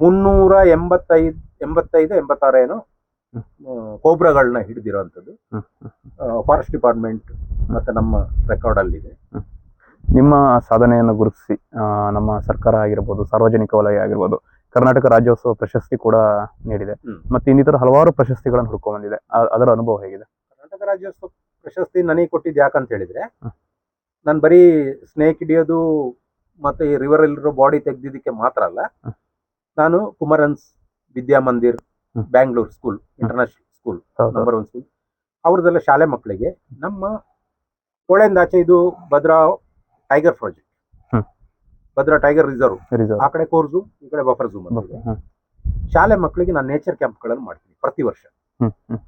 ಮುನ್ನೂರ ಎಂಬತ್ತೈದು ಎಂಬತ್ತೈದು ಎಂಬತ್ತಾರು ಏನೋ. ಕೋಬ್ರಾಗಳನ್ನ ಹಿಡಿದಿರೋಂಥದ್ದು. ಹ್ಮ್. ಫಾರೆಸ್ಟ್ ಡಿಪಾರ್ಟ್ಮೆಂಟ್ ಮತ್ತೆ ನಮ್ಮ ರೆಕಾರ್ಡ್ ಅಲ್ಲಿ ಇದೆ ನಿಮ್ಮ ಸಾಧನೆಯನ್ನು ಗುರುತಿಸಿ ನಮ್ಮ ಸರ್ಕಾರ ಆಗಿರ್ಬೋದು ಸಾರ್ವಜನಿಕ ವಲಯ ಆಗಿರ್ಬೋದು ಕರ್ನಾಟಕ ರಾಜ್ಯೋತ್ಸವ ಪ್ರಶಸ್ತಿ ಕೂಡ ನೀಡಿದೆ. ಮತ್ತೆ ಇನ್ನಿತರ ಹಲವಾರು ಪ್ರಶಸ್ತಿಗಳನ್ನು ಹುಡುಕೊಂಡಿದೆ ಬಂದಿದೆ. ಅದರ ಅನುಭವ ಹೇಗಿದೆ? ಕರ್ನಾಟಕ ರಾಜ್ಯೋತ್ಸವ ಪ್ರಶಸ್ತಿ ನನಗೆ ಕೊಟ್ಟಿದ್ದು ಯಾಕಂತ ಹೇಳಿದ್ರೆ ನಾನು ಬರೀ ಸ್ನೇಕ್ ಹಿಡಿಯೋದು ಮತ್ತೆ ಈ ರಿವರ್ ಅಲ್ಲಿರೋ ಬಾಡಿ ತೆಗೆದಿದ್ದಕ್ಕೆ ಮಾತ್ರ ಅಲ್ಲ ನಾನು Kumarans Vidyamandir. Bangalore school international school number one school ಅವ್ರದ್ದೆಲ್ಲ ಶಾಲೆ ಮಕ್ಕಳಿಗೆ ನಮ್ಮ ಕೊಳೆಯಿಂದ ಆಚೆ ಇದು Bhadra tiger project. Bhadra tiger reserve ಆ ಕಡೆ ಕೋರ್ಸು ಈ ಕಡೆ ಬಫರ್ ಝೂಮ್ ಅಂತ ಶಾಲೆ ಮಕ್ಕಳಿಗೆ ನಾನು ನೇಚರ್ ಕ್ಯಾಂಪ್ಗಳನ್ನು ಮಾಡ್ತೀನಿ ಪ್ರತಿ ವರ್ಷ.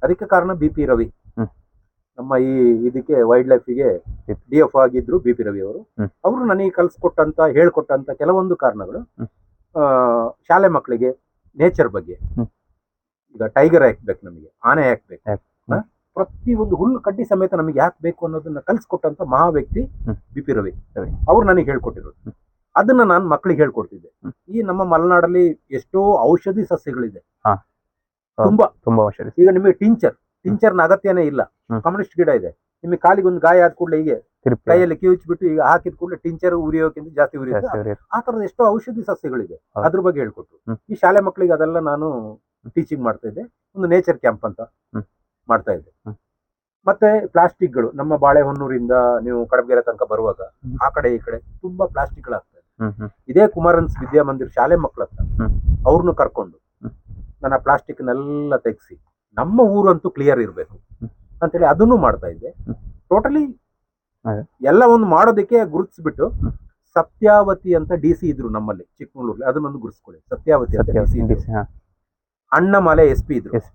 ಅದಕ್ಕೆ ಕಾರಣ ಬಿ ಪಿ ರವಿ. ನಮ್ಮ ಈ ಇದಕ್ಕೆ ವೈಲ್ಡ್ ಲೈಫ್ಗೆ ಡಿ ಎಫ್ ಆಗಿದ್ರು ಬಿ ಪಿ ರವಿ ಅವರು. ಅವರು ನನಗೆ ಕಲ್ಸ್ಕೊಟ್ಟಂತ ಹೇಳ್ಕೊಟ್ಟಂತ ಕೆಲವೊಂದು ಕಾರಣಗಳು ಶಾಲೆ ಮಕ್ಕಳಿಗೆ ನೇಚರ್ ಬಗ್ಗೆ. ಈಗ ಟೈಗರ್ ಹಾಕ್ಬೇಕು ನಮಗೆ ಆನೆ ಹಾಕ್ಬೇಕು. ಪ್ರತಿ ಒಂದು ಹುಲ್ಲು ಕಡ್ಡಿ ಸಮೇತ ನಮಗೆ ಯಾಕೆ ಬೇಕು ಅನ್ನೋದನ್ನ ಕಲ್ಸ್ಕೊಟ್ಟಂತ ಮಹಾ ವ್ಯಕ್ತಿ ಬಿಪಿ ಬಿ ಪಿ ರವಿ. ಅವ್ರು ನನಗೆ ಹೇಳ್ಕೊಟ್ಟಿರೋದು. ಹ್ಮ್. ಅದನ್ನ ನಾನು ಮಕ್ಕಳಿಗೆ ಹೇಳ್ಕೊಡ್ತಿದ್ದೆ. ಈ ನಮ್ಮ ಮಲೆನಾಡಲ್ಲಿ ಎಷ್ಟೋ ಔಷಧಿ ಸಸ್ಯಗಳಿದೆ. ತುಂಬಾ. ತುಂಬಾ ಔಷಧಿ. ಈಗ ನಿಮಗೆ ಟಿಂಚರ್ ಟಿಂಚರ್ನ ಅಗತ್ಯನೇ ಇಲ್ಲ. ಕಮ್ಯುನಿಸ್ಟ್ ಗಿಡ ಇದೆ. ನಿಮಗೆ ಕಾಲಿಗೆ ಒಂದು ಗಾಯ ಆದ ಕೂಡಲೇ ಹೀಗೆ ಕೈಯಲ್ಲಿ ಕಿವುಚ್ಬಿಟ್ಟು ಈಗ ಹಾಕಿದ ಕೂಡಲೇ ಟಿಂಚರ್ ಉರಿಯೋಕ್ಕಿಂತ ಜಾಸ್ತಿ ಉರಿಯುತ್ತೆ. ಆ ತರದ ಎಷ್ಟೋ ಔಷಧಿ ಸಸ್ಯಗಳಿದೆ. ಅದ್ರ ಬಗ್ಗೆ ಹೇಳ್ಕೊಟ್ರು. ಈ ಶಾಲೆ ಮಕ್ಕಳಿಗೆ ಅದೆಲ್ಲ ನಾನು ಟೀಚಿಂಗ್ ಮಾಡ್ತಾ ಇದ್ದೆ ಒಂದು ನೇಚರ್ ಕ್ಯಾಂಪ್ ಅಂತ ಮಾಡ್ತಾ ಇದ್ದೆ ಮತ್ತೆ ಮತ್ತೆ ಪ್ಲಾಸ್ಟಿಕ್ಗಳು ನಮ್ಮ ಬಾಳೆಹೊನ್ನೂರಿಂದ ನೀವು ಕಡಬಗೆರೆ ತನಕ ಬರುವಾಗ ಆ ಕಡೆ ಈ ಕಡೆ ತುಂಬಾ ಪ್ಲಾಸ್ಟಿಕ್ಗಳಾಗ್ತದೆ ಇದೇ ಕುಮಾರನ್ಸ್ ವಿದ್ಯಾಮಂದಿರ್ ಶಾಲೆ ಮಕ್ಕಳ ಹತ್ರ. ಅವ್ರನ್ನು ಕರ್ಕೊಂಡು ನಾನು ನನ್ನ ಪ್ಲಾಸ್ಟಿಕ್ನೆಲ್ಲ ತೆಗೆಸಿ ನಮ್ಮ ಊರಂತೂ ಕ್ಲಿಯರ್ ಇರಬೇಕು ಅಂತ ಅಂತೇಳಿ ಅದನ್ನು ಮಾಡ್ತಾ ಇದ್ದೆ. ಟೋಟಲಿ ಎಲ್ಲ ಒಂದು ಮಾಡೋದಕ್ಕೆ ಗುರುತಿಸ್ಬಿಟ್ಟು. ಸತ್ಯಾವತಿ ಅಂತ ಡಿ ಸಿ ಇದ್ರು ನಮ್ಮಲ್ಲಿ ಚಿಕ್ಕಮಗಳೂರಲ್ಲಿ ಅದನ್ನೊಂದು ಗುರುತಿಸ್ಕೊಳ್ಳಿ. ಸತ್ಯಾವತಿ ಅಂತ D C Annamalai S P ಇದ್ರು. ಎಸ್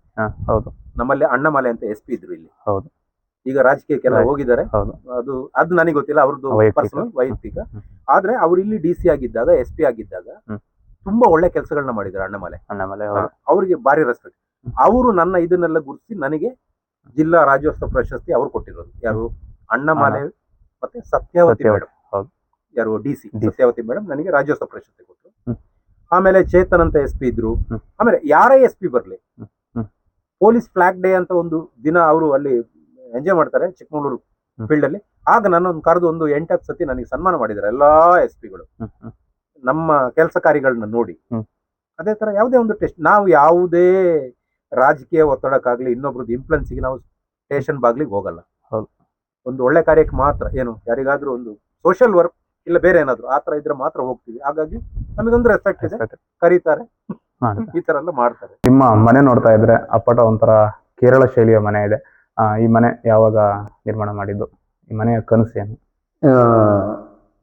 ಹೌದು. ನಮ್ಮಲ್ಲಿ ಅಣ್ಣಮಾಲೆ ಅಂತ ಎಸ್ ಪಿ ಇದ್ರು ಇಲ್ಲಿ. ಹೌದು. ಈಗ ರಾಜಕೀಯಕ್ಕೆಲ್ಲ. ಹೋಗಿದ್ದಾರೆ. ಹೌದು. ಅದು ಅದು ನನಗೆ ಗೊತ್ತಿಲ್ಲ ಅವ್ರದ್ದು ವೈಯಕ್ತಿಕ. ಪರ್ಸನಲ್ ವೈಯಕ್ತಿಕ. ಆದ್ರೆ ಅವ್ರು ಇಲ್ಲಿ ಡಿ ಸಿ ಆಗಿದ್ದಾಗ ಎಸ್ ಪಿ ಆಗಿದ್ದಾಗ ತುಂಬಾ ಒಳ್ಳೆ ಕೆಲಸಗಳನ್ನ ಮಾಡಿದ್ರು ಅಣ್ಣಮಲೆ. ಅಣ್ಣಮಲೆ ಅವ್ರಿಗೆ ಭಾರಿ ರೆಸ್ಪೆಕ್ಟ್. ಅವರು ನನ್ನ ಇದನ್ನೆಲ್ಲ ಗುರುತಿಸಿ ನನಗೆ ಜಿಲ್ಲಾ ರಾಜ್ಯೋತ್ಸವ ಪ್ರಶಸ್ತಿ ಅವ್ರು ಕೊಟ್ಟಿರೋದು. ಯಾರು? ಅಣ್ಣಮಾಲೆ ಮತ್ತೆ ಸತ್ಯಾವತಿ ಮೇಡಮ್. ಯಾರು? D C. ಸತ್ಯಾವತಿ ಮೇಡಮ್ ನನಗೆ ರಾಜ್ಯೋತ್ಸವ ಪ್ರಶಸ್ತಿ ಕೊಟ್ಟರು. ಆಮೇಲೆ ಚೇತನ್ ಅಂತ ಎಸ್ ಪಿ ಇದ್ರು. ಆಮೇಲೆ ಯಾರೇ ಎಸ್ ಪಿ ಬರ್ಲಿ. ಪೊಲೀಸ್ ಫ್ಲಾಗ್ ಡೇ ಅಂತ ಒಂದು ದಿನ ಅವರು ಅಲ್ಲಿ ಎಂಜಾಯ್ ಮಾಡ್ತಾರೆ ಚಿಕ್ಕಮಗಳೂರು ಫೀಲ್ಡ್ ಅಲ್ಲಿ. ಆಗ ನನ್ನೊಂದು ಕರೆದು ಒಂದು ಎಂಟತ್ತು ಸತಿ ನನಗೆ ಸನ್ಮಾನ ಮಾಡಿದ್ದಾರೆ ಎಲ್ಲಾ ಎಸ್ ಪಿಗಳು. ನಮ್ಮ ಕೆಲಸ ಕಾರ್ಯಗಳನ್ನ ನೋಡಿ. ಅದೇ ತರ ಯಾವುದೇ ಒಂದು ಟೆಸ್ಟ್ ನಾವು ಯಾವುದೇ ರಾಜಕೀಯ ಒತ್ತಡಕ್ಕಾಗ್ಲಿ ಇನ್ನೊಬ್ರದ್ದು ಇನ್ಫ್ಲುಯೆನ್ಸ್ಗೆ ನಾವು ಸ್ಟೇಷನ್ ಬಾಗ್ಲಿಗೆ ಹೋಗಲ್ಲ. ಒಂದು ಒಳ್ಳೆ ಕಾರ್ಯಕ್ಕೆ ಮಾತ್ರ ಏನು ಯಾರಿಗಾದ್ರೂ ಒಂದು ಸೋಷಿಯಲ್ ವರ್ಕ್ ಇಲ್ಲ ಬೇರೆ ಏನಾದ್ರು ಆ ತರ ಇದ್ರೆ ಮಾತ್ರ ಹೋಗ್ತೀವಿ. ಹಾಗಾಗಿ ನಮಗೊಂದು ರೆಸ್ಪೆಕ್ಟ್ ಇದೆ. ಕರೀತಾರೆ. ಈ ತರ ಎಲ್ಲ ಮಾಡ್ತಾರೆ. ನಿಮ್ಮ ಮನೆ ನೋಡ್ತಾ ಇದ್ರೆ ಅಪ್ಪಟ ಒಂಥರ ಕೇರಳ ಶೈಲಿಯ ಮನೆ ಇದೆ. ಆ, ಈ ಮನೆ ಯಾವಾಗ ನಿರ್ಮಾಣ ಮಾಡಿದ್ದು? ಈ ಮನೆಯ ಕನಸು ಏನು? ಆ,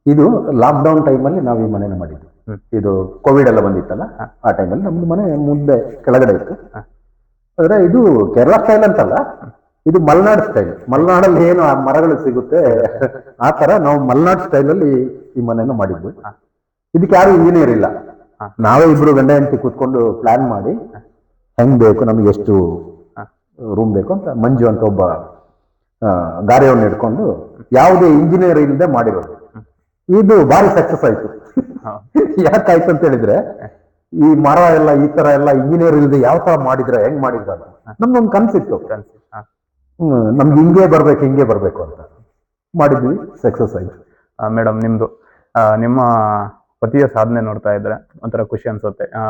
ಇದು ಲಾಕ್ಡೌನ್ ಟೈಮಲ್ಲಿ ನಾವು ಈ ಮನೆನ ಮಾಡಿದ್ದು. ಹ್ಮ್. ಇದು ಕೋವಿಡ್ ಎಲ್ಲ ಬಂದಿತ್ತಲ್ಲ. ಆ ಟೈಮಲ್ಲಿ ನಮ್ದು ಮನೆ ಮುಂದೆ ಕೆಳಗಡೆ ಇತ್ತು. ಹ. ಆದ್ರೆ ಇದು ಕೇರಳ ಸ್ಟೈಲ್ ಅಂತಲ್ಲ. ಇದು ಮಲ್ನಾಡ್ ಸ್ಟೈಲ್ ಮಲ್ನಾಡಲ್ಲಿ ಏನು ಆ ಮರಗಳು ಸಿಗುತ್ತೆ? ಆ ತರ ನಾವು ಮಲ್ನಾಡ್ ಸ್ಟೈಲ್ ಅಲ್ಲಿ ಈ ಮನೆಯನ್ನು ಮಾಡಿದ್ವಿ. ಇದಕ್ಕೆ ಯಾರು ಇಂಜಿನಿಯರ್ ಇಲ್ಲ. ನಾವೇ ಇಬ್ರು ಗಂಡ ಹೆಂಡತಿ ಕೂತ್ಕೊಂಡು ಪ್ಲಾನ್ ಮಾಡಿ ಹೆಂಗ್ ಬೇಕು ನಮ್ಗೆ ಎಷ್ಟು ರೂಮ್ ಬೇಕು ಅಂತ ಮಂಜು ಅಂತ ಒಬ್ಬ ಗಾರೆಯನ್ನು ಇಟ್ಕೊಂಡು ಯಾವುದೇ ಇಂಜಿನಿಯರ್ ಇಲ್ಲದೆ ಮಾಡಿರೋದು. ಇದು ಭಾರಿ ಸಕ್ಸಸ್ ಆಯ್ತು. ಯಾಕಾಯ್ತು ಅಂತ ಹೇಳಿದ್ರೆ ಈ ಮರ ಎಲ್ಲ ಈ ತರ ಎಲ್ಲ ಇಂಜಿನಿಯರ್ ಇಲ್ಲದೆ ಯಾವ ತರ ಮಾಡಿದ್ರೆ ಹೆಂಗ್ ಮಾಡಿದ್ರ ನಮ್ದೊಂದು ಕನ್ಸಿತ್ತು. ನಮ್ಗೆ ಹಿಂಗೆ ಬರ್ಬೇಕು ಹಿಂಗೆ ಬರಬೇಕು ಅಂತ ಮಾಡಿದ್ವಿ ಸಕ್ಸಸ್ ಆಯ್ತು. ಮೇಡಮ್ ನಿಮ್ದು ಆ, ನಿಮ್ಮ ಪತಿಯ ಸಾಧನೆ ನೋಡ್ತಾ ಇದ್ರೆ ಒಂಥರ ಖುಷಿ ಅನ್ಸುತ್ತೆ. ಆ,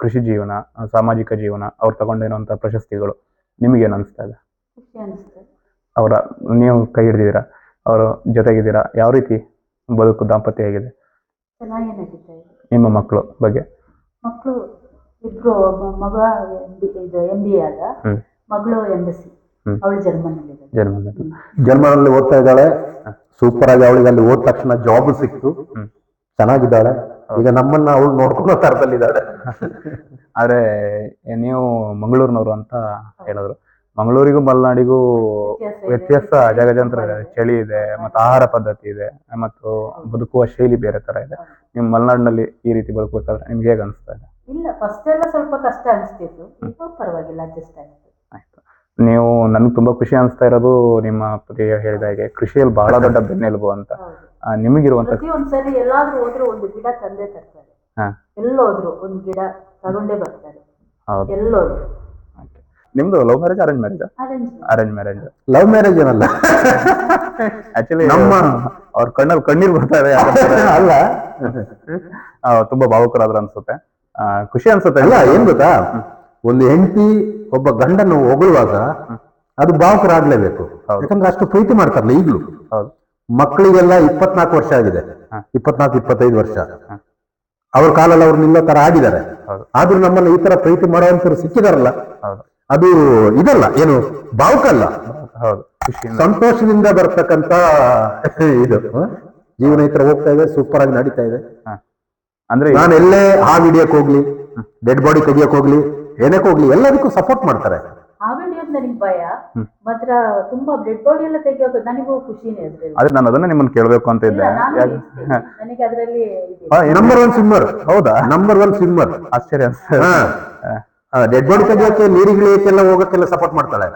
ಕೃಷಿ ಜೀವನ ಸಾಮಾಜಿಕ ಜೀವನ ಅವ್ರು ತಗೊಂಡಿರುವಂತ ಪ್ರಶಸ್ತಿಗಳು ನಿಮಗೇನು ಅನಿಸ್ತಾ ಇದೆ? ಅವರ ನೀವು ಕೈ ಹಿಡಿದಿರಾ ಅವರು ಜೊತೆಗಿದ್ದೀರಾ? ಯಾವ ರೀತಿ ಬದುಕು ದಾಂಪತ್ಯ ಆಗಿದೆ ನಿಮ್ಮ ಮಕ್ಕಳು ಬಗ್ಗೆ? ಮಕ್ಕಳು ಇಬ್ರು ಮಗ ಇದು ಎಂ ಬಿ ಆದ. ಮಗಳು ಎಂ ಎಸ್ ಹ್ಮ್. ಅವಳು ಅಲ್ಲಿ ಜನ್ಮದಲ್ಲಿ ಜರ್ಮನಲ್ಲಿ ಓದ್ತಾ ಇದ್ದಾಳೆ. ಸೂಪರ್ ಆಗಿ ಅವಳಿಗೆ ಅಲ್ಲಿ ಓದ್ ತಕ್ಷಣ ಜಾಬ್ ಸಿಕ್ತು. ಚೆನ್ನಾಗಿದ್ದಾಳೆ. ಈಗ ನಮ್ಮನ್ನ ಅವಳು ನೋಡ್ಕೊಳ್ಳೋ ತರದಲ್ಲಿದ್ದಾಳೆ ಆದ್ರೆ ನೀವು ಮಂಗಳೂರಿನವರು ಅಂತ ಹೇಳಿದ್ರು. ಮಂಗಳೂರಿಗೂ ಮಲೆನಾಡಿಗೂ ವ್ಯತ್ಯಾಸ. ಜಗಜಂತ್ರ ಚಳಿ ಇದೆ ಮತ್ತು ಆಹಾರ ಪದ್ಧತಿ ಇದೆ ಮತ್ತು ಬದುಕುವ ಶೈಲಿ ಬೇರೆ ತರ ಇದೆ. ನಿಮ್ಮ ಮಲೆನಾಡಿನಲ್ಲಿ ಈ ರೀತಿ ಬದುಕಬೇಕಾದ್ರೆ ನಿಮ್ಗೆ ಹೇಗೆ ಅನಿಸ್ತಾ ಇದೆ? ಇಲ್ಲ ಫಸ್ಟ್ ಎಲ್ಲ ಸ್ವಲ್ಪ ಕಷ್ಟ ಅನಿಸ್ತಿತ್ತು. ಪರವಾಗಿಲ್ಲ ಅಡ್ಜಸ್ಟ್ ಆಯ್ತು. ನೀವು ನನ್ಗೆ ತುಂಬಾ ಖುಷಿ ಅನಿಸ್ತಾ ಇರೋದು ನಿಮ್ಮ ಪತಿ ಹೇಳಿದ ಹಾಗೆ ಕೃಷಿಯಲ್ಲಿ ಬಹಳ ದೊಡ್ಡ ಬೆನ್ನೆಲುಬು ಅಂತ. ಆ, ನಿಮಗಿರುವಂತ ಪ್ರತಿ ಒಂದ್ಸರಿ ಎಲ್ಲಾದ್ರೂ ಹೋದ್ರು ಒಂದು ಗಿಡ ತಂದೆ ತರ್ತಾರೆ. ಹಾ. ಎಲ್ಲೋದ್ರು ಒಂದು ಗಿಡ ತಗೊಂಡೇ ಬರ್ತಾರೆ. ಹೌದು. ಎಲ್ಲೋದ್ರು. Okay. ನಿಮ್ದು love marriage arrange marriage? Arrange arrange marriage. Love marriage ಏನಲ್ಲ. ಆಕ್ಚುಲಿ ನಮ್ಮ- ಅವ್ರ ಕಣ್ಣಲ್ಲಿ ಕಣ್ಣೀರ್ ಬರ್ತಾರೆ. ಇದೆ ಅಲ್ಲ. ಆ, ತುಂಬಾ ಭಾವುಕರಾದ್ರ ಅನ್ಸುತ್ತೆ. ಆ, ಖುಷಿ ಅನ್ಸುತ್ತೆ. ಅಲ್ಲ ಏನ್ ಗೊತ್ತಾ? ಒಂದು ಹೆಂಡತಿ ಒಬ್ಬ ಗಂಡನ್ನು ಹೊಗಳುವಾಗ ಅದು ಭಾವುಕರಾಗ್ಲೇಬೇಕು. ಯಾಕಂದ್ರೆ ಅಷ್ಟು ಪ್ರೀತಿ ಮಾಡ್ತಾರಲ್ಲ ಈಗಲೂ. ಮಕ್ಕಳಿಗೆಲ್ಲ ಇಪ್ಪತ್ನಾಲ್ಕು ವರ್ಷ ಆಗಿದೆ. ಇಪ್ಪತ್ನಾಲ್ಕು ಇಪ್ಪತ್ತೈದು ವರ್ಷ. ಅವ್ರ ಕಾಲಲ್ಲಿ ಅವ್ರು ನಿಲ್ಲೋ ತರ ಆಗಿದ್ದಾರೆ. ಆದ್ರೂ ನಮ್ಮನ್ನ ಈ ತರ ಪ್ರೀತಿ ಮಾಡುವಂತರು ಸಿಕ್ಕಿದಾರಲ್ಲ. ಅದು ಇದಲ್ಲ ಏನು ಭಾವುಕಲ್ಲ. ಸಂತೋಷದಿಂದ ಬರ್ತಕ್ಕಂತ ಇದು? ಜೀವನ ಈ ತರ ಹೋಗ್ತಾ ಇದೆ ಸೂಪರ್ ಆಗಿ ನಡೀತಾ ಇದೆ. ಅಂದ್ರೆ ನಾನು ಎಲ್ಲೇ ಹಾವು ಹಿಡಿಯಕ್ ಹೋಗ್ಲಿ ಡೆಡ್ ಬಾಡಿ ತೆಗಿಯಕ್ ಹೋಗ್ಲಿ ಏನಕ್ಕೆ ಹೋಗ್ಲಿ ಎಲ್ಲದಕ್ಕೂ ಸಪೋರ್ಟ್ ಮಾಡ್ತಾರೆ. ಆ ವಿಡಿಯೋದ್ ನನಗೆ ಭಯ? ಮಾತ್ರ ತುಂಬಾ ಡೆಡ್ ಬಾಡಿ ಎಲ್ಲ ತೆಗಿಯೋದು ನನಗೂ ಖುಷಿನೇ ಅದ್ರಲ್ಲಿ. ಆದ್ರೆ ನಾನು ಅದನ್ನ ನಿಮ್ಮನ್ನ ಕೇಳ್ಬೇಕು ಅಂತ ಇದ್ದೆ. ನಾನು ಇರ್ತೀನಿ. ನನಗೆ ಅದರಲ್ಲಿ ಇದೆ ನಂಬರ್ ಒನ್ ಸ್ವಿಮ್ಮರ್ ಹೌದಾ? ನಂಬರ್ ಒನ್ ಸ್ವಿಮ್ಮರ್ ಆಶ್ಚರ್ಯ. ಡೆಡ್ ಬಾಡಿ ನೀರಿಗಿಳಿಯಕ್ಕೆಲ್ಲ ಹೋಗಕ್ಕೆಲ್ಲ ಸಪೋರ್ಟ್ ಮಾಡ್ತಾಳೆ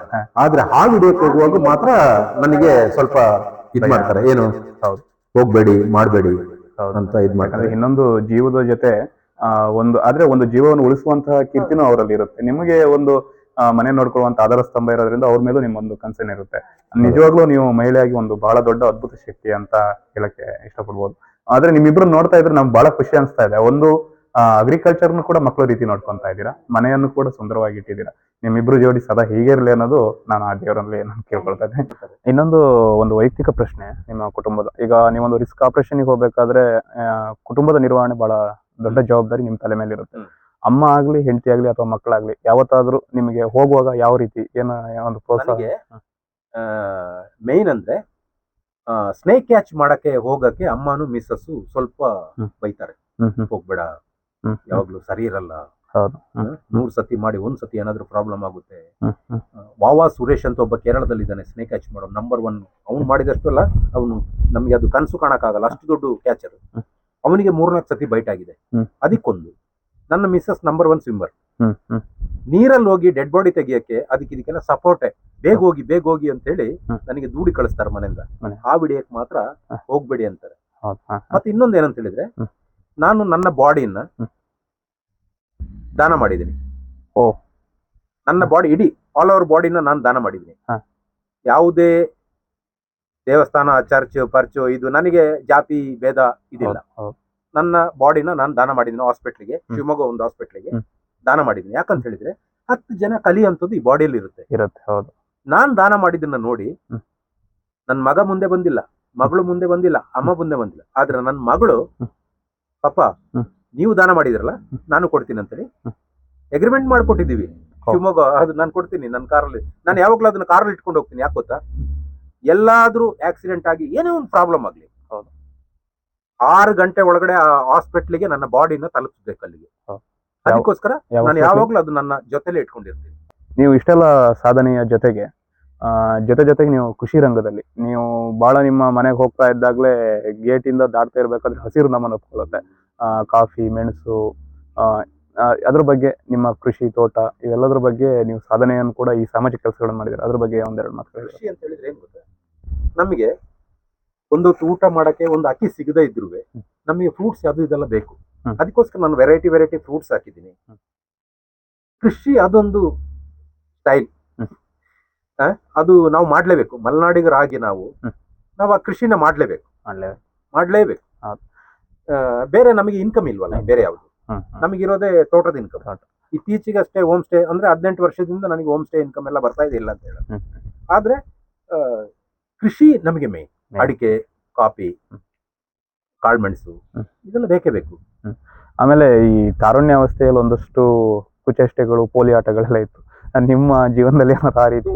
ಆದ್ರೆ ಹಾವು ಹಿಡಿಯಕ್ಕೆ ಹೋಗುವಾಗ ಮಾತ್ರ ನನಗೆ ಸ್ವಲ್ಪ ಇದ್ ಮಾಡ್ತಾರೆ. ಏನು? ಹೌದು. ಹೋಗ್ಬೇಡಿ ಮಾಡ್ಬೇಡಿ. ಅಂತ ಇದ್ ಯಾಕಂದ್ರೆ ಮಾಡ್ತಾರೆ ಇನ್ನೊಂದು ಜೀವದ ಜೊತೆ ಒಂದು ಆದ್ರೆ ಒಂದು ಜೀವವನ್ನು ಉಳಿಸುವಂತಹ ಕೀರ್ತಿನೂ ಅವರಲ್ಲಿ ಇರುತ್ತೆ. ನಿಮಗೆ ಒಂದು ಮನೆ ನೋಡ್ಕೊಳ್ಳುವಂತ ಆಧಾರ ಸ್ತಂಭ ಇರೋದ್ರಿಂದ ಅವ್ರ ಮೇಲೂ ನಿಮ್ಮೊಂದು ಕನ್ಸರ್ನ್ ಇರುತ್ತೆ. ನಿಜವಾಗ್ಲೂ ನೀವು ಮಹಿಳೆಯಾಗಿ ಒಂದು ಬಹಳ ದೊಡ್ಡ ಅದ್ಭುತ ಶಕ್ತಿ ಅಂತ ಹೇಳಕ್ಕೆ ಇಷ್ಟಪಡ್ಬೋದು. ಆದ್ರೆ ನಿಮ್ಮಿಬ್ರು ನೋಡ್ತಾ ಇದ್ರೆ ನಮ್ಗೆ ಬಹಳ ಖುಷಿ ಅನಿಸ್ತಾ ಇದೆ. ಒಂದು ಅಗ್ರಿಕಲ್ಚರ್ನು ಕೂಡ ಮಕ್ಕಳ ರೀತಿ ನೋಡ್ಕೊಂತಾ ಇದ್ದೀರಾ? ಮನೆಯನ್ನು ಕೂಡ ಸುಂದರವಾಗಿ ಇಟ್ಟಿದ್ದೀರಾ? ನಿಮ್ಮಿಬ್ರು ಜೋಡಿ ಸದಾ ಹೀಗೆ ಇರಲಿ ಅನ್ನೋದು ನಾನು ಆ ದೇವರಲ್ಲಿ ನಾನು ಕೇಳ್ಕೊಳ್ತಾ ಇದ್ದೆ. ಇನ್ನೊಂದು ಒಂದು ವೈಯಕ್ತಿಕ ಪ್ರಶ್ನೆ ನಿಮ್ಮ ಕುಟುಂಬದ. ಈಗ ನೀವೊಂದು ರಿಸ್ಕ್ ಆಪರೇಷನ್ಗೆ ಹೋಗ್ಬೇಕಾದ್ರೆ ಕುಟುಂಬದ ನಿರ್ವಹಣೆ ಬಹಳ ದೊಡ್ಡ ಜವಾಬ್ದಾರಿ ನಿಮ್ ತಲೆ ಮೇಲೆ ಇರುತ್ತೆ. ಅಮ್ಮ ಆಗ್ಲಿ ಹೆಂಡತಿ ಆಗ್ಲಿ ಅಥವಾ ಮಕ್ಕಳಾಗ್ಲಿ ಯಾವತ್ತಾದ್ರೂ ನಿಮಗೆ ಹೋಗುವಾಗ ಯಾವ ರೀತಿ ಏನ ಒಂದು ಪ್ರೋತ್ಸಾಹ? ಮೇನ್ ಅಂದ್ರೆ ಸ್ನೇಕ್ ಕ್ಯಾಚ್ ಮಾಡಕ್ಕೆ ಹೋಗಕ್ಕೆ ಅಮ್ಮನು ಮಿಸ್ಸಸ್ಸು ಸ್ವಲ್ಪ. ಬೈತಾರೆ. ಹೋಗ್ಬೇಡ. ಯಾವಾಗ್ಲೂ ಸರಿ ಇರಲ್ಲ. ನೂರ್ ಸತಿ ಮಾಡಿ ಒಂದ್ ಸತಿ ಏನಾದ್ರೂ ಪ್ರಾಬ್ಲಮ್ ಆಗುತ್ತೆ. ವಾವಾ ಸುರೇಶ್ ಅಂತ ಒಬ್ಬ ಕೇರಳದಲ್ಲಿ ಇದ್ದಾನೆ ಸ್ನೇಕ್ ಕ್ಯಾಚ್ ಮಾಡೋ ನಂಬರ್ ಒನ್ ಅವ್ನು ಮಾಡಿದಷ್ಟು ಅಲ್ಲ ಅವನು ನಮಗೆ ಅದು ಕನಸು ಕಾಣಕ್ಕಾಗಲ್ಲ ಅಷ್ಟು ದೊಡ್ಡ ಕ್ಯಾಚರ್. ಅವನಿಗೆ ಮೂರ್ನಾಲ್ಕು ಸತಿ ಬೈಟ್ ಆಗಿದೆ. ಅದಕ್ಕೊಂದು. ನನ್ನ ಮಿಸ್ಸಸ್ ನಂಬರ್ ಒನ್ ಸ್ವಿಮ್ಮರ್ ನೀರಲ್ಲಿ ಹೋಗಿ ಡೆಡ್ ಬಾಡಿ ತೆಗಿಯಕ್ಕೆ ಅದಕ್ಕೆ ಇದಕ್ಕೆಲ್ಲ ಸಪೋರ್ಟೆ ಬೇಗ ಹೋಗಿ ಬೇಗ ಹೋಗಿ ಅಂತ ಹೇಳಿ ನನಗೆ ದೂಡಿ ಕಳಿಸ್ತಾರೆ ಮನೆಯಿಂದ. ಮನೆ. ಆ ಬಿಡಿಯಕ್ ಮಾತ್ರ. ಹೋಗ್ಬೇಡಿ ಅಂತಾರೆ. ಮತ್ತೆ ಇನ್ನೊಂದು ಏನಂತ ಹೇಳಿದ್ರೆ ನಾನು ನನ್ನ ಬಾಡಿಯನ್ನ ದಾನ ಮಾಡಿದ್ದೀನಿ. ಓ. ನನ್ನ ಬಾಡಿ ಇಡೀ ಆಲ್ ಓವರ್ ಬಾಡಿನ ನಾನು ದಾನ ಮಾಡಿದ್ದೀನಿ. ಯಾವುದೇ ದೇವಸ್ಥಾನ ಚರ್ಚ್ ಪರ್ಚು ಇದು ನನಗೆ ಜಾತಿ ಭೇದ ಇದಿಲ್ಲ. ನನ್ನ ಬಾಡಿನ ನಾನು ದಾನ ಮಾಡಿದ್ದೀನಿ ಹಾಸ್ಪಿಟ್ಲಿಗೆ ಶಿವಮೊಗ್ಗ ಒಂದು ಹಾಸ್ಪಿಟ್ಲಿಗೆ ದಾನ ಮಾಡಿದ್ದೀನಿ ಯಾಕಂತ ಹೇಳಿದ್ರೆ ಹತ್ತು ಜನ ಕಲಿಯುವಂಥದ್ದು ಈ ಬಾಡಿಯಲ್ಲಿ ಇರುತ್ತೆ. ಇರುತ್ತೆ ಹೌದು. ನಾನು ದಾನ ಮಾಡಿದ್ದನ್ನ ನೋಡಿ. ನನ್ನ ಮಗ ಮುಂದೆ ಬಂದಿಲ್ಲ ಮಗಳು ಮುಂದೆ ಬಂದಿಲ್ಲ ಅಮ್ಮ ಮುಂದೆ ಬಂದಿಲ್ಲ. ಆದ್ರೆ ನನ್ನ ಮಗಳು. ಪಾಪ ನೀವು ದಾನ ಮಾಡಿದ್ರಲ್ಲ ನಾನು ಕೊಡ್ತೀನಿ ಅಂತೇಳಿ ಎಗ್ರಿಮೆಂಟ್ ಅಗ್ರಿಮೆಂಟ್ ಮಾಡ್ಕೊಟ್ಟಿದೀವಿ ಶಿವಮೊಗ್ಗ ಅದು ನಾನು ಕೊಡ್ತೀನಿ ನನ್ನ ಕಾರಲ್ಲಿ ನಾನು ಯಾವಾಗಲೂ ಅದನ್ನ ಕಾರಲ್ಲಿ ಇಟ್ಕೊಂಡು ಹೋಗ್ತೀನಿ. ಯಾಕೆ ಗೊತ್ತಾ? ಎಲ್ಲಾದ್ರೂ ಆಕ್ಸಿಡೆಂಟ್ ಆಗಿ ಏನೇ ಒಂದು ಪ್ರಾಬ್ಲಮ್ ಆಗಲಿ ಹೌದು. ಆರು ಗಂಟೆ ಒಳಗಡೆ ಆ ಹಾಸ್ಪಿಟ್ಲಿಗೆ ನನ್ನ ಬಾಡಿನ ತಲುಪಿಸ್ಬೇಕು ಅಲ್ಲಿಗೆ. ಅದಕ್ಕೋಸ್ಕರ ನಾನು? ಯಾವಾಗ್ಲೂ ಅದು ನನ್ನ ಜೊತೆಲೆ ಇಟ್ಕೊಂಡಿರ್ತೀನಿ ನೀವು ಇಷ್ಟೆಲ್ಲ ಸಾಧನೆಯ ಜೊತೆಗೆ ಆ, ಜೊತೆ ಜೊತೆಗೆ ನೀವು ಕೃಷಿ ರಂಗದಲ್ಲಿ ನೀವು ಬಹಳ ನಿಮ್ಮ ಮನೆಗೆ ಹೋಗ್ತಾ ಇದ್ದಾಗಲೇ ಗೇಟಿಂದ ದಾಟ್ತಾ ಇರ್ಬೇಕಾದ್ರೆ ಹಸಿರು ನಮ್ಮನ್ನು ಒಪ್ಕೊಳ್ಳುತ್ತೆ ಕಾಫಿ ಮೆಣಸು ಅದ್ರ ಬಗ್ಗೆ ನಿಮ್ಮ ಕೃಷಿ ತೋಟ ಇವೆಲ್ಲದ್ರ ಬಗ್ಗೆ ನೀವು ಸಾಧನೆಯನ್ನು ಕೂಡ ಈ ಸಾಮಾಜಿಕ ಕೆಲಸಗಳನ್ನು ಮಾಡಿದ್ರೆ ಅದ್ರ ಬಗ್ಗೆ ಒಂದೆರಡು ಮಾತು ಕೃಷಿ ಅಂತ ಹೇಳಿದ್ರೆ ಏನ್ ಗೊತ್ತಾ? ನಮಗೆ ಒಂದು ಊಟ ಮಾಡಕ್ಕೆ ಒಂದು ಅಕ್ಕಿ ಸಿಗದೇ ಇದ್ರು ನಮಗೆ ಫ್ರೂಟ್ಸ್ ಅದು ಇದೆಲ್ಲ ಬೇಕು. ಅದಕ್ಕೋಸ್ಕರ ನಾನು ವೆರೈಟಿ ವೆರೈಟಿ ಫ್ರೂಟ್ಸ್ ಹಾಕಿದ್ದೀನಿ. ಕೃಷಿ ಅದೊಂದು ಸ್ಟೈಲ್. ಅದು ನಾವು ಮಾಡ್ಲೇಬೇಕು. ಮಲೆನಾಡಿಗರಾಗಿ ನಾವು. ನಾವು ಆ ಕೃಷಿನ ಮಾಡ್ಲೇಬೇಕು. ಮಾಡಲೇ ಮಾಡ್ಲೇಬೇಕು. ಬೇರೆ ನಮಗೆ ಇನ್ಕಮ್ ಇಲ್ವಲ್ಲ ಬೇರೆ ಯಾವುದು? ನಮಗಿರೋದೇ ತೋಟದ ಇನ್ಕಮ್. ಇತ್ತೀಚೆಗೆ ಅಷ್ಟೇ ಹೋಮ್ ಸ್ಟೇ ಅಂದ್ರೆ ಹದಿನೆಂಟು ವರ್ಷದಿಂದ ನನಗೆ ಹೋಮ್ ಸ್ಟೇ ಇನ್ಕಮ್ ಎಲ್ಲ ಬರ್ತಾ ಇದೆ ಇಲ್ಲ ಅಂತ ಹೇಳ ಆದ್ರೆ ಕೃಷಿ ನಮಗೆ ಮೇನ್ ಅಡಿಕೆ ಕಾಫಿ. ಕಾಳುಮೆಣಸು ಇದೆಲ್ಲ ಬೇಕೇ ಬೇಕು. ಆಮೇಲೆ ಈ ತಾರುಣ್ಯ ಅವಸ್ಥೆಯಲ್ಲಿ ಒಂದಷ್ಟು ಕುಚೇಷ್ಟೆಗಳು ಪೋಲಿ ಆಟಗಳೆಲ್ಲ ಇತ್ತು. ನಿಮ್ಮ ಜೀವನದಲ್ಲಿ ಏನಾದ್ರು ಆ ರೀತಿ?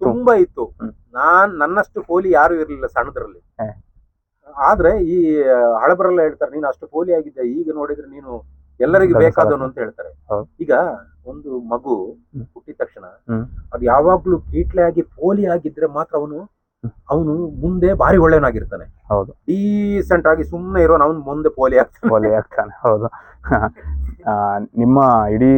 ತುಂಬಾ. ಇತ್ತು. ನಾನ್ ನನ್ನಷ್ಟು ಪೋಲಿ ಯಾರು ಇರಲಿಲ್ಲ ಸಣ್ಣದ್ರಲ್ಲಿ. ಆದ್ರೆ ಈ ಹಳಬರೆಲ್ಲ ಹೇಳ್ತಾರೆ ನೀನು ಅಷ್ಟು ಪೋಲಿ ಆಗಿದ್ದೆ ಈಗ ನೋಡಿದ್ರೆ ನೀನು ಎಲ್ಲರಿಗೂ ಬೇಕಾದವನು ಅಂತ ಹೇಳ್ತಾರೆ. ಈಗ ಒಂದು ಮಗು. ಹುಟ್ಟಿದ ತಕ್ಷಣ. ಅದು ಯಾವಾಗ್ಲೂ ಕೀಟ್ಲೆ ಆಗಿ ಪೋಲಿ ಆಗಿದ್ರೆ ಮಾತ್ರ ಅವನು ಅವನು ಮುಂದೆ ಭಾರಿ ಒಳ್ಳೆಯವನಾಗಿರ್ತಾನೆ. ಹೌದು. ಡೀಸೆಂಟ್ ಆಗಿ ಸುಮ್ಮನೆ ಇರೋನು ಅವನು ಮುಂದೆ ಪೋಲಿ ಆಗ್ತಾನೆ. ಪೋಲಿ ಆಗ್ತಾನೆ ಹೌದು. ನಿಮ್ಮ ಇಡೀ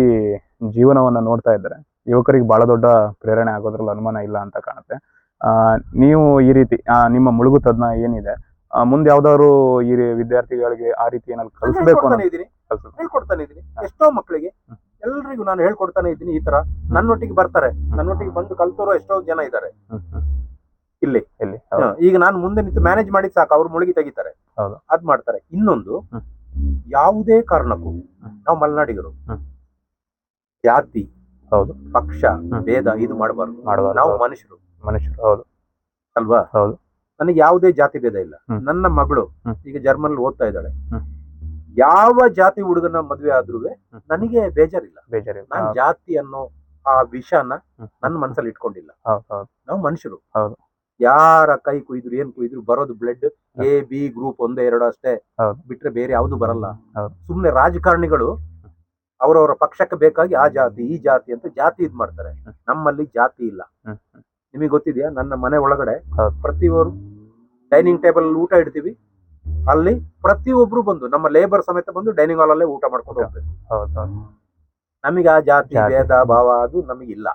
ಜೀವನವನ್ನ ನೋಡ್ತಾ ಇದ್ರೆ ಯುವಕರಿಗೆ ಬಹಳ ದೊಡ್ಡ ಪ್ರೇರಣೆ ಆಗೋದ್ರಲ್ಲಿ ಅನುಮಾನ ಇಲ್ಲ ಅಂತ ಕಾಣುತ್ತೆ. ಆ, ನೀವು ಈ ರೀತಿ ನಿಮ್ಮ ಮುಳುಗುತದ್ನ ಏನಿದೆ ಮುಂದೆ ಯಾವ್ದಾದ್ರು ಈ ವಿದ್ಯಾರ್ಥಿಗಳಿಗೆ ಆ ರೀತಿ ಏನಾದ್ರು ಕಲಿಸಬೇಕು ಅನ್ನೋ ಇದೀನಿ ಕಲ್ಸು- ಹೇಳ್ಕೊಡ್ತಾನೆ ಇದ್ದೀನಿ. ಎಷ್ಟೋ ಮಕ್ಕಳಿಗೆ ಎಲ್ರಿಗೂ ನಾನು ಹೇಳ್ಕೊಡ್ತಾನೆ ಇದ್ದೀನಿ ಈ ತರ. ನನ್ನೊಟ್ಟಿಗೆ ಬರ್ತಾರೆ. ನನ್ನೊಟ್ಟಿಗೆ ಬಂದು ಕಲ್ತೋರು ಎಷ್ಟೋ ಜನ ಇದ್ದಾರೆ. ಹ್ಮ್, ಹ್ಮ್. ಇಲ್ಲಿ. ಇಲ್ಲಿ. ಹೌದು. ಈಗ ನಾನು ಮುಂದೆ ನಿಂತು ಮ್ಯಾನೇಜ್ ಮಾಡಿ ಸಾಕು. ಅವ್ರು ಮುಳುಗಿ ತೆಗಿತಾರೆ. ಹೌದು. ಅದ್ ಮಾಡ್ತಾರೆ. ಇನ್ನೊಂದು ಹ್ಮ್. ಯಾವುದೇ ಕಾರಣಕ್ಕೂ ನಾವು ಮಲೆನಾಡಿಗರು ಹ್ಮ್. ಜಾತಿ ಹೌದು. ಪಕ್ಷ ಭೇದ ಇದು ಮಾಡಬಾರ್ದು. ಮಾಡಬಾರ್ದು. ನಾವು ಮನುಷ್ಯರು. ಮನುಷ್ಯರು. ಹೌದು. ಅಲ್ವಾ? ಹೌದು. ನನಗೆ ಯಾವುದೇ ಜಾತಿ ಭೇದ ಇಲ್ಲ. ನನ್ನ ಮಗಳು ಈಗ ಜರ್ಮನ್ ಓದ್ತಾ ಇದ್ದಾಳೆ. ಯಾವ ಜಾತಿ ಹುಡುಗನ ಮದ್ವೆ ಆದ್ರೂ ನನಗೆ ಬೇಜಾರಿಲ್ಲ. ಬೇಜಾರಿಲ್ಲ. ನಾನು ಜಾತಿ ಅನ್ನೋ ಆ ವಿಷನ ನನ್ನ ಮನಸ್ಸಲ್ಲಿ ಇಟ್ಕೊಂಡಿಲ್ಲ. ನಾವು ಮನುಷ್ಯರು. ಯಾರ ಕೈ ಕುಯ್ದ್ರು ಏನ್ ಕುಯ್ದ್ರು ಬರೋದು ಬ್ಲಡ್ ಎ ಬಿ ಗ್ರೂಪ್ ಒಂದೇ ಎರಡು ಅಷ್ಟೇ. ಬಿಟ್ರೆ ಬೇರೆ ಯಾವ್ದು ಬರಲ್ಲ. ಸುಮ್ನೆ ರಾಜಕಾರಣಿಗಳು ಅವರವರ ಪಕ್ಷಕ್ಕೆ ಬೇಕಾಗಿ ಆ ಜಾತಿ ಈ ಜಾತಿ ಅಂತ ಜಾತಿ ಇದ್ ಮಾಡ್ತಾರೆ. ನಮ್ಮಲ್ಲಿ ಜಾತಿ ಇಲ್ಲ. ನಿಮಗೆ ಗೊತ್ತಿದೆಯಾ? ನನ್ನ ಮನೆ ಒಳಗಡೆ ಹೌದು. ಪ್ರತಿಯೊಬ್ಬರು ಡೈನಿಂಗ್ ಟೇಬಲ್ ಊಟ ಇಡ್ತೀವಿ. ಅಲ್ಲಿ ಪ್ರತಿಯೊಬ್ರು ಬಂದು ನಮ್ಮ ಲೇಬರ್ ಸಮೇತ ಬಂದು ಡೈನಿಂಗ್ ಹಾಲ್ ಅಲ್ಲೇ ಊಟ ಮಾಡ್ಕೊಂಡು ಹೋಗ್ಬೇಕು ಹೌದು ಹೌದು. ನಮಗೆ ಆ ಜಾತಿ ಜಾತಿ. ಭೇದ ಭಾವ ಅದು ನಮಗೆ ಇಲ್ಲ.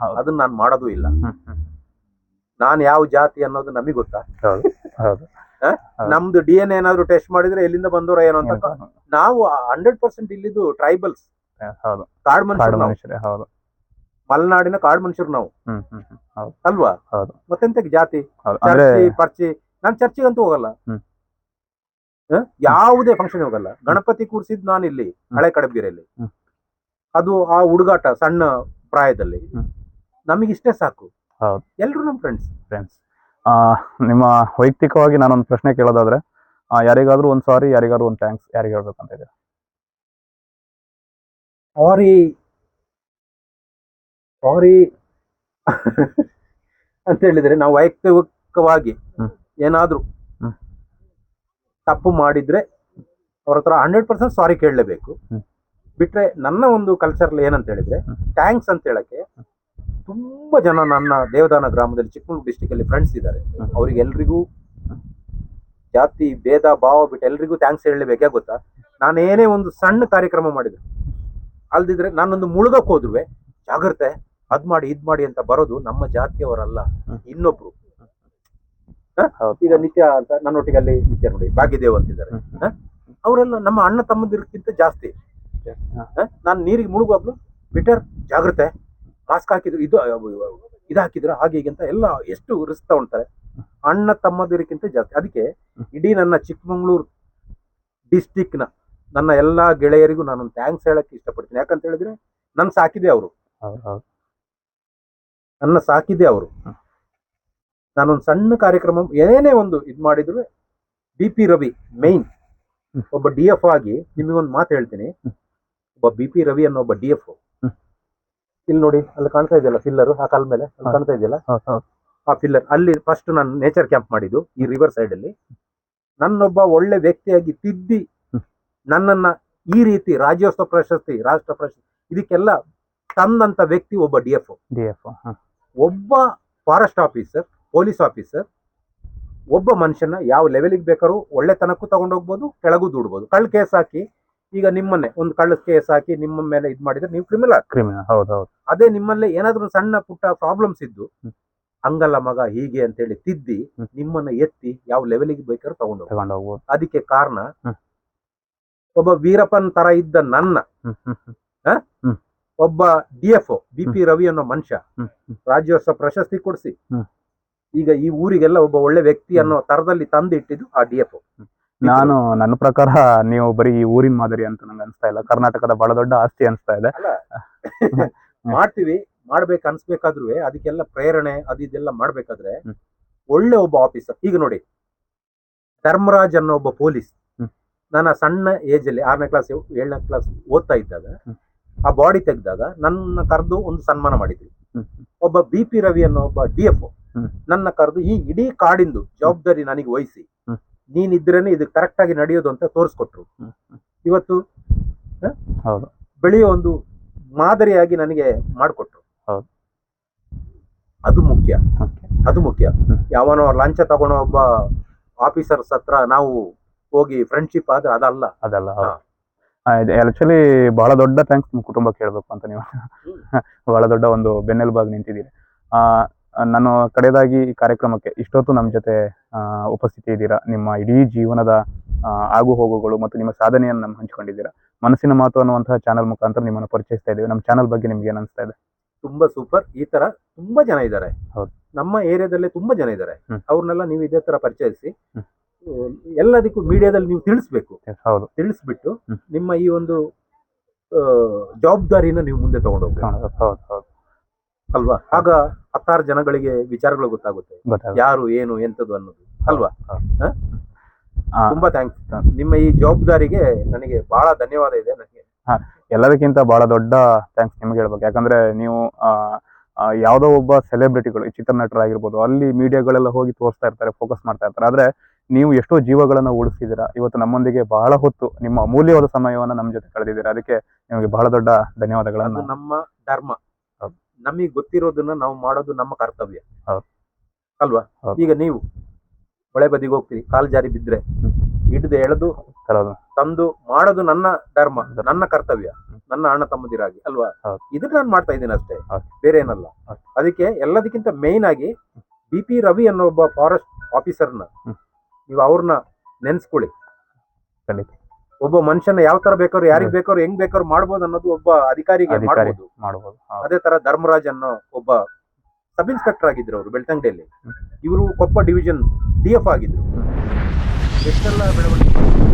ಹೌದು. ಅದನ್ನ ನಾನು ಮಾಡೋದು ಇಲ್ಲ. ಹ್ಮ್, ಹ್ಮ್. ನಾನ್ ಯಾವ ಜಾತಿ ಅನ್ನೋದು ನಮಗೆ ಗೊತ್ತಾ? ಹೌದು ಹೌದು. ಹೌದು. ನಮ್ದು ಡಿ ಎನ್ ಏನಾದ್ರು ಟೆಸ್ಟ್ ಮಾಡಿದ್ರೆ ಎಲ್ಲಿಂದ ಬಂದವರ ಏನು ಅಂತ ನಾವು ಹಂಡ್ರೆಡ್ ಪರ್ಸೆಂಟ್ ಇಲ್ಲಿದ್ದು ಟ್ರೈಬಲ್ಸ್ ಹೌದು. ಕಾಡ್ ಕಾಡು ಮನುಷ್ಯರು ನಾವು. ಮನುಷ್ಯರೇ ಹೌದು. ಮಲೆನಾಡಿನ ಕಾಡು ಮನುಷ್ಯರು ನಾವು. ಹ್ಮ್ ಹ್ಮ್ ಹ್ಮ್. ಹೌದು. ಅಲ್ವಾ? ಹೌದು. ಮತ್ತೆಂತ ಜಾತಿ? ಹೌದು. ಅಂದ್ರೆ ಚರ್ಚಿ ಪರ್ಚಿ. ನಾನ್ ಚರ್ಚಿಗಂತೂ ಹೋಗಲ್ಲ. ಹ್ಮ್. ಹ? ಯಾವುದೇ ಫಂಕ್ಷನ್ ಹೋಗಲ್ಲ. ಗಣಪತಿ ಕೂರ್ಸಿದ್ ನಾನು ಇಲ್ಲಿ ಹಳೆ ಕಡಬಿರಲ್ಲಿ ಹ್ಮ್. ಅದು ಆ ಹುಡುಗಾಟ ಸಣ್ಣ ಪ್ರಾಯದಲ್ಲಿ. ಹ್ಮ್. ನಮಗಿಷ್ಟೇ ಸಾಕು. ಹೌದು. ಎಲ್ರು ನಮ್ ಫ್ರೆಂಡ್ಸ್ ಫ್ರೆಂಡ್ಸ್ ನಿಮ್ಮ ವೈಯಕ್ತಿಕವಾಗಿ ನಾನೊಂದು ಪ್ರಶ್ನೆ ಕೇಳೋದಾದ್ರೆ ಆ, ಯಾರಿಗಾದ್ರೂ ಒಂದ್ ಸಾರಿ ಯಾರಿಗಾದ್ರೂ ಒಂದ್ ಥ್ಯಾಂಕ್ಸ್ ಯಾರಿಗೆ ಹೇಳ್ಬೇಕಂತ ಇದೆ ಸಾರಿ ಸಾರಿ ಅಂತ ಹೇಳಿದ್ರೆ ನಾವು ವೈಯಕ್ತಿಕವಾಗಿ ಏನಾದರೂ ತಪ್ಪು ಮಾಡಿದ್ರೆ ಅವ್ರ ಹತ್ರ ಹಂಡ್ರೆಡ್ ಪರ್ಸೆಂಟ್ ಸಾರಿ ಕೇಳಲೇಬೇಕು. ಬಿಟ್ರೆ ನನ್ನ ಒಂದು ಕಲ್ಚರ್ ಏನಂತ ಹೇಳಿದ್ರೆ ಥ್ಯಾಂಕ್ಸ್ ಅಂತ ಹೇಳಕ್ಕೆ ತುಂಬಾ ಜನ ನನ್ನ ದೇವದಾನ ಗ್ರಾಮದಲ್ಲಿ ಚಿಕ್ಕಮಗಳೂರು ಡಿಸ್ಟಿಕ್ ಅಲ್ಲಿ ಫ್ರೆಂಡ್ಸ್ ಇದ್ದಾರೆ. ಅವ್ರಿಗೆ ಎಲ್ರಿಗೂ ಜಾತಿ ಭೇದ ಭಾವ ಬಿಟ್ಟು ಎಲ್ರಿಗೂ ಥ್ಯಾಂಕ್ಸ್ ಹೇಳಲೇಬೇಕಾ ಗೊತ್ತಾ? ನಾನೇನೇ ಒಂದು ಸಣ್ಣ ಕಾರ್ಯಕ್ರಮ ಮಾಡಿದ್ರು ಅಲ್ದಿದ್ರೆ ನಾನೊಂದು ಮುಳುಗಕ್ಕೆ ಹೋದ್ರು ಜಾಗ್ರತೆ. ಅದ್ ಮಾಡಿ ಇದ್ ಮಾಡಿ ಅಂತ ಬರೋದು ನಮ್ಮ ಜಾತಿಯವರಲ್ಲ. ಇನ್ನೊಬ್ರು. ಈಗ ನಿತ್ಯ ಅಂತ ನನ್ನೊಟ್ಟಿಗೆ ಅಲ್ಲಿ ನಿತ್ಯ ನೋಡಿ ಭಾಗ್ಯದೇವ್ ಅಂತಿದ್ದಾರೆ. ಅವರೆಲ್ಲ ನಮ್ಮ ಅಣ್ಣ ತಮ್ಮದಿರ್ಕಿಂತ ಜಾಸ್ತಿ. ನಾನು ನೀರಿಗೆ ಮುಳುಗುವಾಗ್ಲು ಬಿಟರ್ ಜಾಗ್ರತೆ. ಮಾಸ್ಕ್ ಹಾಕಿದ್ರು ಇದು ಇದು ಹಾಕಿದ್ರು ಹಾಗೆ ಹೀಗೆ ಅಂತ ಎಲ್ಲ ಎಷ್ಟು ರಿಸ್ಕ್ ಉಂಟಾರೆ ಅಣ್ಣ ತಮ್ಮದಿರಕ್ಕಿಂತ ಜಾಸ್ತಿ. ಅದಕ್ಕೆ ಇಡೀ ನನ್ನ ಚಿಕ್ಕಮಂಗ್ಳೂರು ಡಿಸ್ಟಿಕ್ನ ನ ನನ್ನ ಎಲ್ಲಾ ಗೆಳೆಯರಿಗೂ ನಾನು ಥ್ಯಾಂಕ್ಸ್ ಹೇಳಕ್ ಇಷ್ಟಪಡ್ತೀನಿ. ಯಾಕಂತ ಹೇಳಿದ್ರೆ ನನ್ ಸಾಕಿದೆ ಅವರು. ನನ್ನ ಸಾಕಿದೆ ಅವರು. ನಾನೊಂದು ಸಣ್ಣ ಕಾರ್ಯಕ್ರಮ ಏನೇ ಒಂದು ಇದು ಮಾಡಿದ್ರು ಬಿ ಪಿ ರವಿ ಮೇನ್ ಒಬ್ಬ ಡಿ ಎಫ್ ಆಗಿ ನಿಮಗೊಂದು ಮಾತು ಹೇಳ್ತೀನಿ. ಒಬ್ಬ ಬಿ ಪಿ ರವಿ ಅನ್ನೋ ಒಬ್ಬ ಡಿ ಎಫ್ ಇಲ್ಲಿ ನೋಡಿ ಅಲ್ಲಿ ಕಾಣ್ತಾ ಇದೆಯಲ್ಲ ಫಿಲ್ಲರ್ ಆ ಕಾಲ ಮೇಲೆ? ಅಲ್ಲಿ ಕಾಣ್ತಾ ಇದೆಯಲ್ಲ? ಆ ಫಿಲ್ಲರ್ ಅಲ್ಲಿ ಫಸ್ಟ್ ನಾನು ನೇಚರ್ ಕ್ಯಾಂಪ್ ಮಾಡಿದ್ದು ಈ ರಿವರ್ ಸೈಡ್ ಅಲ್ಲಿ. ನನ್ನೊಬ್ಬ ಒಳ್ಳೆ ವ್ಯಕ್ತಿಯಾಗಿ ತಿದ್ದಿ. ನನ್ನನ್ನ ಈ ರೀತಿ ರಾಜ್ಯೋತ್ಸವ ಪ್ರಶಸ್ತಿ ರಾಷ್ಟ್ರ ಪ್ರಶಸ್ತಿ ಇದಕ್ಕೆಲ್ಲ ತಂದಂತ ವ್ಯಕ್ತಿ ಒಬ್ಬ ಡಿ ಎಫ್ ಡಿ ಎಫ್ ಒಬ್ಬ ಫಾರೆಸ್ಟ್ ಆಫೀಸರ್ ಪೊಲೀಸ್ ಆಫೀಸರ್ ಒಬ್ಬ ಮನುಷ್ಯನ ಯಾವ ಲೆವೆಲಿಗೆ ಬೇಕಾದ್ರೂ ಒಳ್ಳೆತನಕ್ಕೂ ತಗೊಂಡೋಗ್ಬೋದು ಕೆಳಗೂ ದುಡ್ಬೋದು. ಕಳ್ಳ ಕೇಸ್ ಹಾಕಿ ಈಗ ನಿಮ್ಮನ್ನೇ ಒಂದು ಕಳ್ಳ ಕೇಸ್ ಹಾಕಿ ನಿಮ್ಮ ಮೇಲೆ ಇದು ಮಾಡಿದ್ರೆ ನೀವು ಕ್ರಿಮಿನಲ್ ಕ್ರಿಮಿನಲ್ ಹೌದು ಹೌದು ಅದೇ ನಿಮ್ಮಲ್ಲೇ ಏನಾದರೂ ಸಣ್ಣ ಪುಟ್ಟ ಪ್ರಾಬ್ಲಮ್ಸ್ ಇದ್ದು. ಹಂಗಲ್ಲ ಮಗ ಹೀಗೆ ಅಂತೇಳಿ ತಿದ್ದಿ ನಿಮ್ಮನ್ನ ಎತ್ತಿ ಯಾವ ಲೆವೆಲಿಗೆ ಬೇಕಾದ್ರೂ ತಗೊಂಡು ತಗೊಂಡು ಹೋಗ್ಬೋದು. ಅದಕ್ಕೆ ಕಾರಣ ಒಬ್ಬ ವೀರಪ್ಪನ್ ತರ ಇದ್ದ ನನ್ನ ಒಬ್ಬ D F B P Ravi ಅನ್ನೋ ಮನುಷ್ಯ ರಾಜ್ಯೋತ್ಸವ ಪ್ರಶಸ್ತಿ ಕೊಡಿಸಿ. ಈಗ ಈ ಊರಿಗೆಲ್ಲ ಒಬ್ಬ ಒಳ್ಳೆ ವ್ಯಕ್ತಿ ಅನ್ನೋ ತರದಲ್ಲಿ ತಂದು ಇಟ್ಟಿದ್ದು ಆ ಡಿ ಎಫ್ ನಾನು ನನ್ನ ಪ್ರಕಾರ ನೀವು ಬರೀ ಈ ಊರಿನ ಮಾದರಿ ಅಂತ ನಂಗೆ ಅನ್ಸ್ತಾ ಇಲ್ಲ. ಕರ್ನಾಟಕದ ಬಹಳ ದೊಡ್ಡ ಆಸ್ತಿ ಅನ್ಸ್ತಾ ಇದೆ. ಮಾಡ್ತೀವಿ ಮಾಡ್ಬೇಕು ಅನ್ಸ್ಬೇಕಾದ್ರೂ ಅದಕ್ಕೆಲ್ಲ ಪ್ರೇರಣೆ ಅದು ಇದೆಲ್ಲ ಮಾಡ್ಬೇಕಾದ್ರೆ ಒಳ್ಳೆ ಒಬ್ಬ ಆಫೀಸರ್ ಈಗ ನೋಡಿ ಧರ್ಮರಾಜ್ ಅನ್ನೋ ಒಬ್ಬ ಪೊಲೀಸ್ ನನ್ನ ನಾನು ಸಣ್ಣ ಏಜ್ ಅಲ್ಲಿ ಆರನೇ ಕ್ಲಾಸ್ ಏಳನೇ ಕ್ಲಾಸ್ ಓದ್ತಾ ಇದ್ದಾಗ. ಆ ಬಾಡಿ ತೆಗೆದಾಗ ನನ್ನ ಕರೆದು ಒಂದು ಸನ್ಮಾನ ಮಾಡಿದ್ರು. ಒಬ್ಬ ಬಿ ಪಿ ರವಿ ಅನ್ನೋ ಒಬ್ಬ ಡಿ ಎಫ್ ನನ್ನ ಕರೆದು ಈ ಇಡೀ ಕಾಡಿಂದು ಜವಾಬ್ದಾರಿ ನನಗೆ ವಹಿಸಿ. ನೀನಿದ್ರೇನೆ ಇದು ಕರೆಕ್ಟ್ ಆಗಿ ನಡೆಯೋದು ಅಂತ ತೋರಿಸ್ಕೊಟ್ರು. ಇವತ್ತು ಬೆಳೆಯೋ ಒಂದು ಮಾದರಿಯಾಗಿ ನನಗೆ ಮಾಡಿಕೊಟ್ರು. ಅದು ಮುಖ್ಯ. ಅದು ಮುಖ್ಯ. ಯಾವನೋ ಲಂಚ ತಗೊಳೋ ಒಬ್ಬ ಆಫೀಸರ್ಸ್ ಹತ್ರ ನಾವು ಹೋಗಿ ಫ್ರೆಂಡ್ಶಿಪ್ ಆದ್ರೆ ಅದಲ್ಲ. ಅದಲ್ಲ ಆಕ್ಚುಲಿ ಬಹಳ ದೊಡ್ಡ ಥ್ಯಾಂಕ್ಸ್ ನಿಮ್ಮ ಕುಟುಂಬಕ್ಕೆ ಹೇಳ್ಬೇಕು ಅಂತ ನೀವು. ಬಹಳ ದೊಡ್ಡ ಒಂದು ಬೆನ್ನೆಲುಬಾಗಿ ನಿಂತಿದ್ದೀರಿ. ನಾನು ಕಡೆಯದಾಗಿ ಈ ಕಾರ್ಯಕ್ರಮಕ್ಕೆ ಇಷ್ಟೊತ್ತು ನಮ್ಮ ಜೊತೆ ಉಪಸ್ಥಿತಿ ಇದ್ದೀರಾ? ನಿಮ್ಮ ಇಡೀ ಜೀವನದ ಆಗು ಹೋಗುಗಳು ಮತ್ತು ನಿಮ್ಮ ಸಾಧನೆಯನ್ನು ನಮ್ಮ ಹಂಚಿಕೊಂಡಿದ್ದೀರಾ? ಮನಸ್ಸಿನ ಮಾತು ಅನ್ನುವಂತಹ ಚಾನಲ್ ಮುಖಾಂತರ ನಿಮ್ಮನ್ನು ಪರಿಚಯಿಸ್ತಾ ಇದ್ದೀವಿ. ನಮ್ಮ ಚಾನಲ್ ಬಗ್ಗೆ ನಿಮ್ಗೆ ಏನು ಅನಿಸ್ತಾ ಇದೆ? ತುಂಬಾ ಸೂಪರ್ ಈ ತರ ತುಂಬಾ ಜನ ಇದ್ದಾರೆ. ಹೌದು. ನಮ್ಮ ಏರಿಯಾದಲ್ಲೇ ತುಂಬಾ ಜನ ಇದ್ದಾರೆ. ಅವ್ರನ್ನೆಲ್ಲ ನೀವು ಇದೇ ತರ ಪರಿಚಯಿಸಿ. ಎಲ್ಲದಕ್ಕೂ ಮೀಡಿಯಾದಲ್ಲಿ ನೀವು ತಿಳಿಸ್ಬೇಕು. ಹೌದು. ತಿಳಿಸ್ಬಿಟ್ಟು ನಿಮ್ಮ ಈ ಒಂದು ಜವಾಬ್ದಾರಿಯನ್ನು ಜವಾಬ್ದಾರಿನ ನೀವು ಮುಂದೆ ತಗೊಂಡೋಗ್ಬೇಕು. ಹೌದು ಹೌದು ಹೌದು. ಅಲ್ವಾ? ಆಗ ಹತ್ತಾರು ಜನಗಳಿಗೆ ವಿಚಾರಗಳು ಗೊತ್ತಾಗುತ್ತೆ. ಯಾರು ಏನು ಎಂತದ್ದು ಅನ್ನೋದು. ಅಲ್ವಾ? ತುಂಬಾ ಥ್ಯಾಂಕ್ಸ್ ನಿಮ್ಮ ಈ ಜವಾಬ್ದಾರಿಗೆ ನನಗೆ ಬಹಳ ಧನ್ಯವಾದ ಇದೆ ನನಗೆ. ಎಲ್ಲದಕ್ಕಿಂತ ಬಹಳ ದೊಡ್ಡ ಥ್ಯಾಂಕ್ಸ್ ನಿಮ್ಗೆ ಹೇಳ್ಬೇಕು. ಯಾಕಂದ್ರೆ ನೀವು ಯಾವುದೋ ಒಬ್ಬ ಸೆಲೆಬ್ರಿಟಿಗಳು ಚಿತ್ರನಟರಾಗಿರ್ಬೋದು ಅಲ್ಲಿ ಮೀಡಿಯಾಗಳೆಲ್ಲ ಹೋಗಿ ತೋರಿಸ್ತಾ ಇರ್ತಾರೆ ಫೋಕಸ್ ಮಾಡ್ತಾ ಇರ್ತಾರೆ. ಆದ್ರೆ ನೀವು ಎಷ್ಟೋ ಜೀವಗಳನ್ನ ಉಳಿಸಿದ್ದೀರಾ? ಇವತ್ತು ನಮ್ಮೊಂದಿಗೆ ಬಹಳ ಹೊತ್ತು ನಿಮ್ಮ ಅಮೂಲ್ಯವಾದ ಸಮಯವನ್ನು ನಮ್ಮ ಜೊತೆ ಕಳೆದಿದ್ದೀರಾ? ಅದಕ್ಕೆ ನಿಮಗೆ ಬಹಳ ದೊಡ್ಡ ಧನ್ಯವಾದಗಳನ್ನ. ನಮ್ಮ ಧರ್ಮ. ನಮಗೆ ಗೊತ್ತಿರೋದನ್ನ ನಾವು ಮಾಡೋದು ನಮ್ಮ ಕರ್ತವ್ಯ. ಅಲ್ವಾ? ಈಗ ನೀವು ಹೊಳೆ ಬದಿಗೆ ಹೋಗ್ತೀರಿ ಕಾಲು ಜಾರಿ ಬಿದ್ರೆ. ಹಿಡಿದು ಎಳೆದು ತಂದು ಮಾಡೋದು ನನ್ನ ಧರ್ಮ ನನ್ನ ಕರ್ತವ್ಯ ನನ್ನ ಅಣ್ಣ ತಮ್ಮದಿರಾಗಿ ಅಲ್ವಾ. ಇದನ್ನ ನಾನು ಮಾಡ್ತಾ ಇದ್ದೀನಿ ಅಷ್ಟೇ. ಬೇರೆ ಏನಲ್ಲ. ಅದಕ್ಕೆ ಎಲ್ಲದಕ್ಕಿಂತ ಮೇನ್ ಆಗಿ ಬಿ ಪಿ ರವಿ ಅನ್ನೋ ಒಬ್ಬ ಫಾರೆಸ್ಟ್ ಆಫೀಸರ್ನ. ನೀವು ಅವ್ರನ್ನ ನೆನ್ಸ್ಕೊಳ್ಳಿ. ಖಂಡಿತ. ಒಬ್ಬ ಮನುಷ್ಯನ ಯಾವ ತರ ಬೇಕಾದ್ರು ಯಾರಿಗ್ ಬೇಕಾದ್ರು ಹೆಂಗ್ ಬೇಕಾದ್ರು ಮಾಡ್ಬೋದು ಅನ್ನೋದು ಒಬ್ಬ ಅಧಿಕಾರಿಗೆ ಅಧಿಕಾರಿ ಮಾಡ್ಬೋದು. ಮಾಡ್ಬೋದು. ಹೌದು. ಅದೇ ತರ ಧರ್ಮರಾಜ್ ಅನ್ನೋ ಒಬ್ಬ ಸಬ್ ಇನ್ಸ್ಪೆಕ್ಟರ್ ಆಗಿದ್ರು ಅವರು ಬೆಳ್ತಂಗಡಿಯಲ್ಲಿ. ಇವರು ಕೊಪ್ಪ ಡಿವಿಷನ್ ಡಿ ಎಫ್ ಆಗಿದ್ರು. ಎಷ್ಟೆಲ್ಲ ಬೆಳವಣಿಗೆ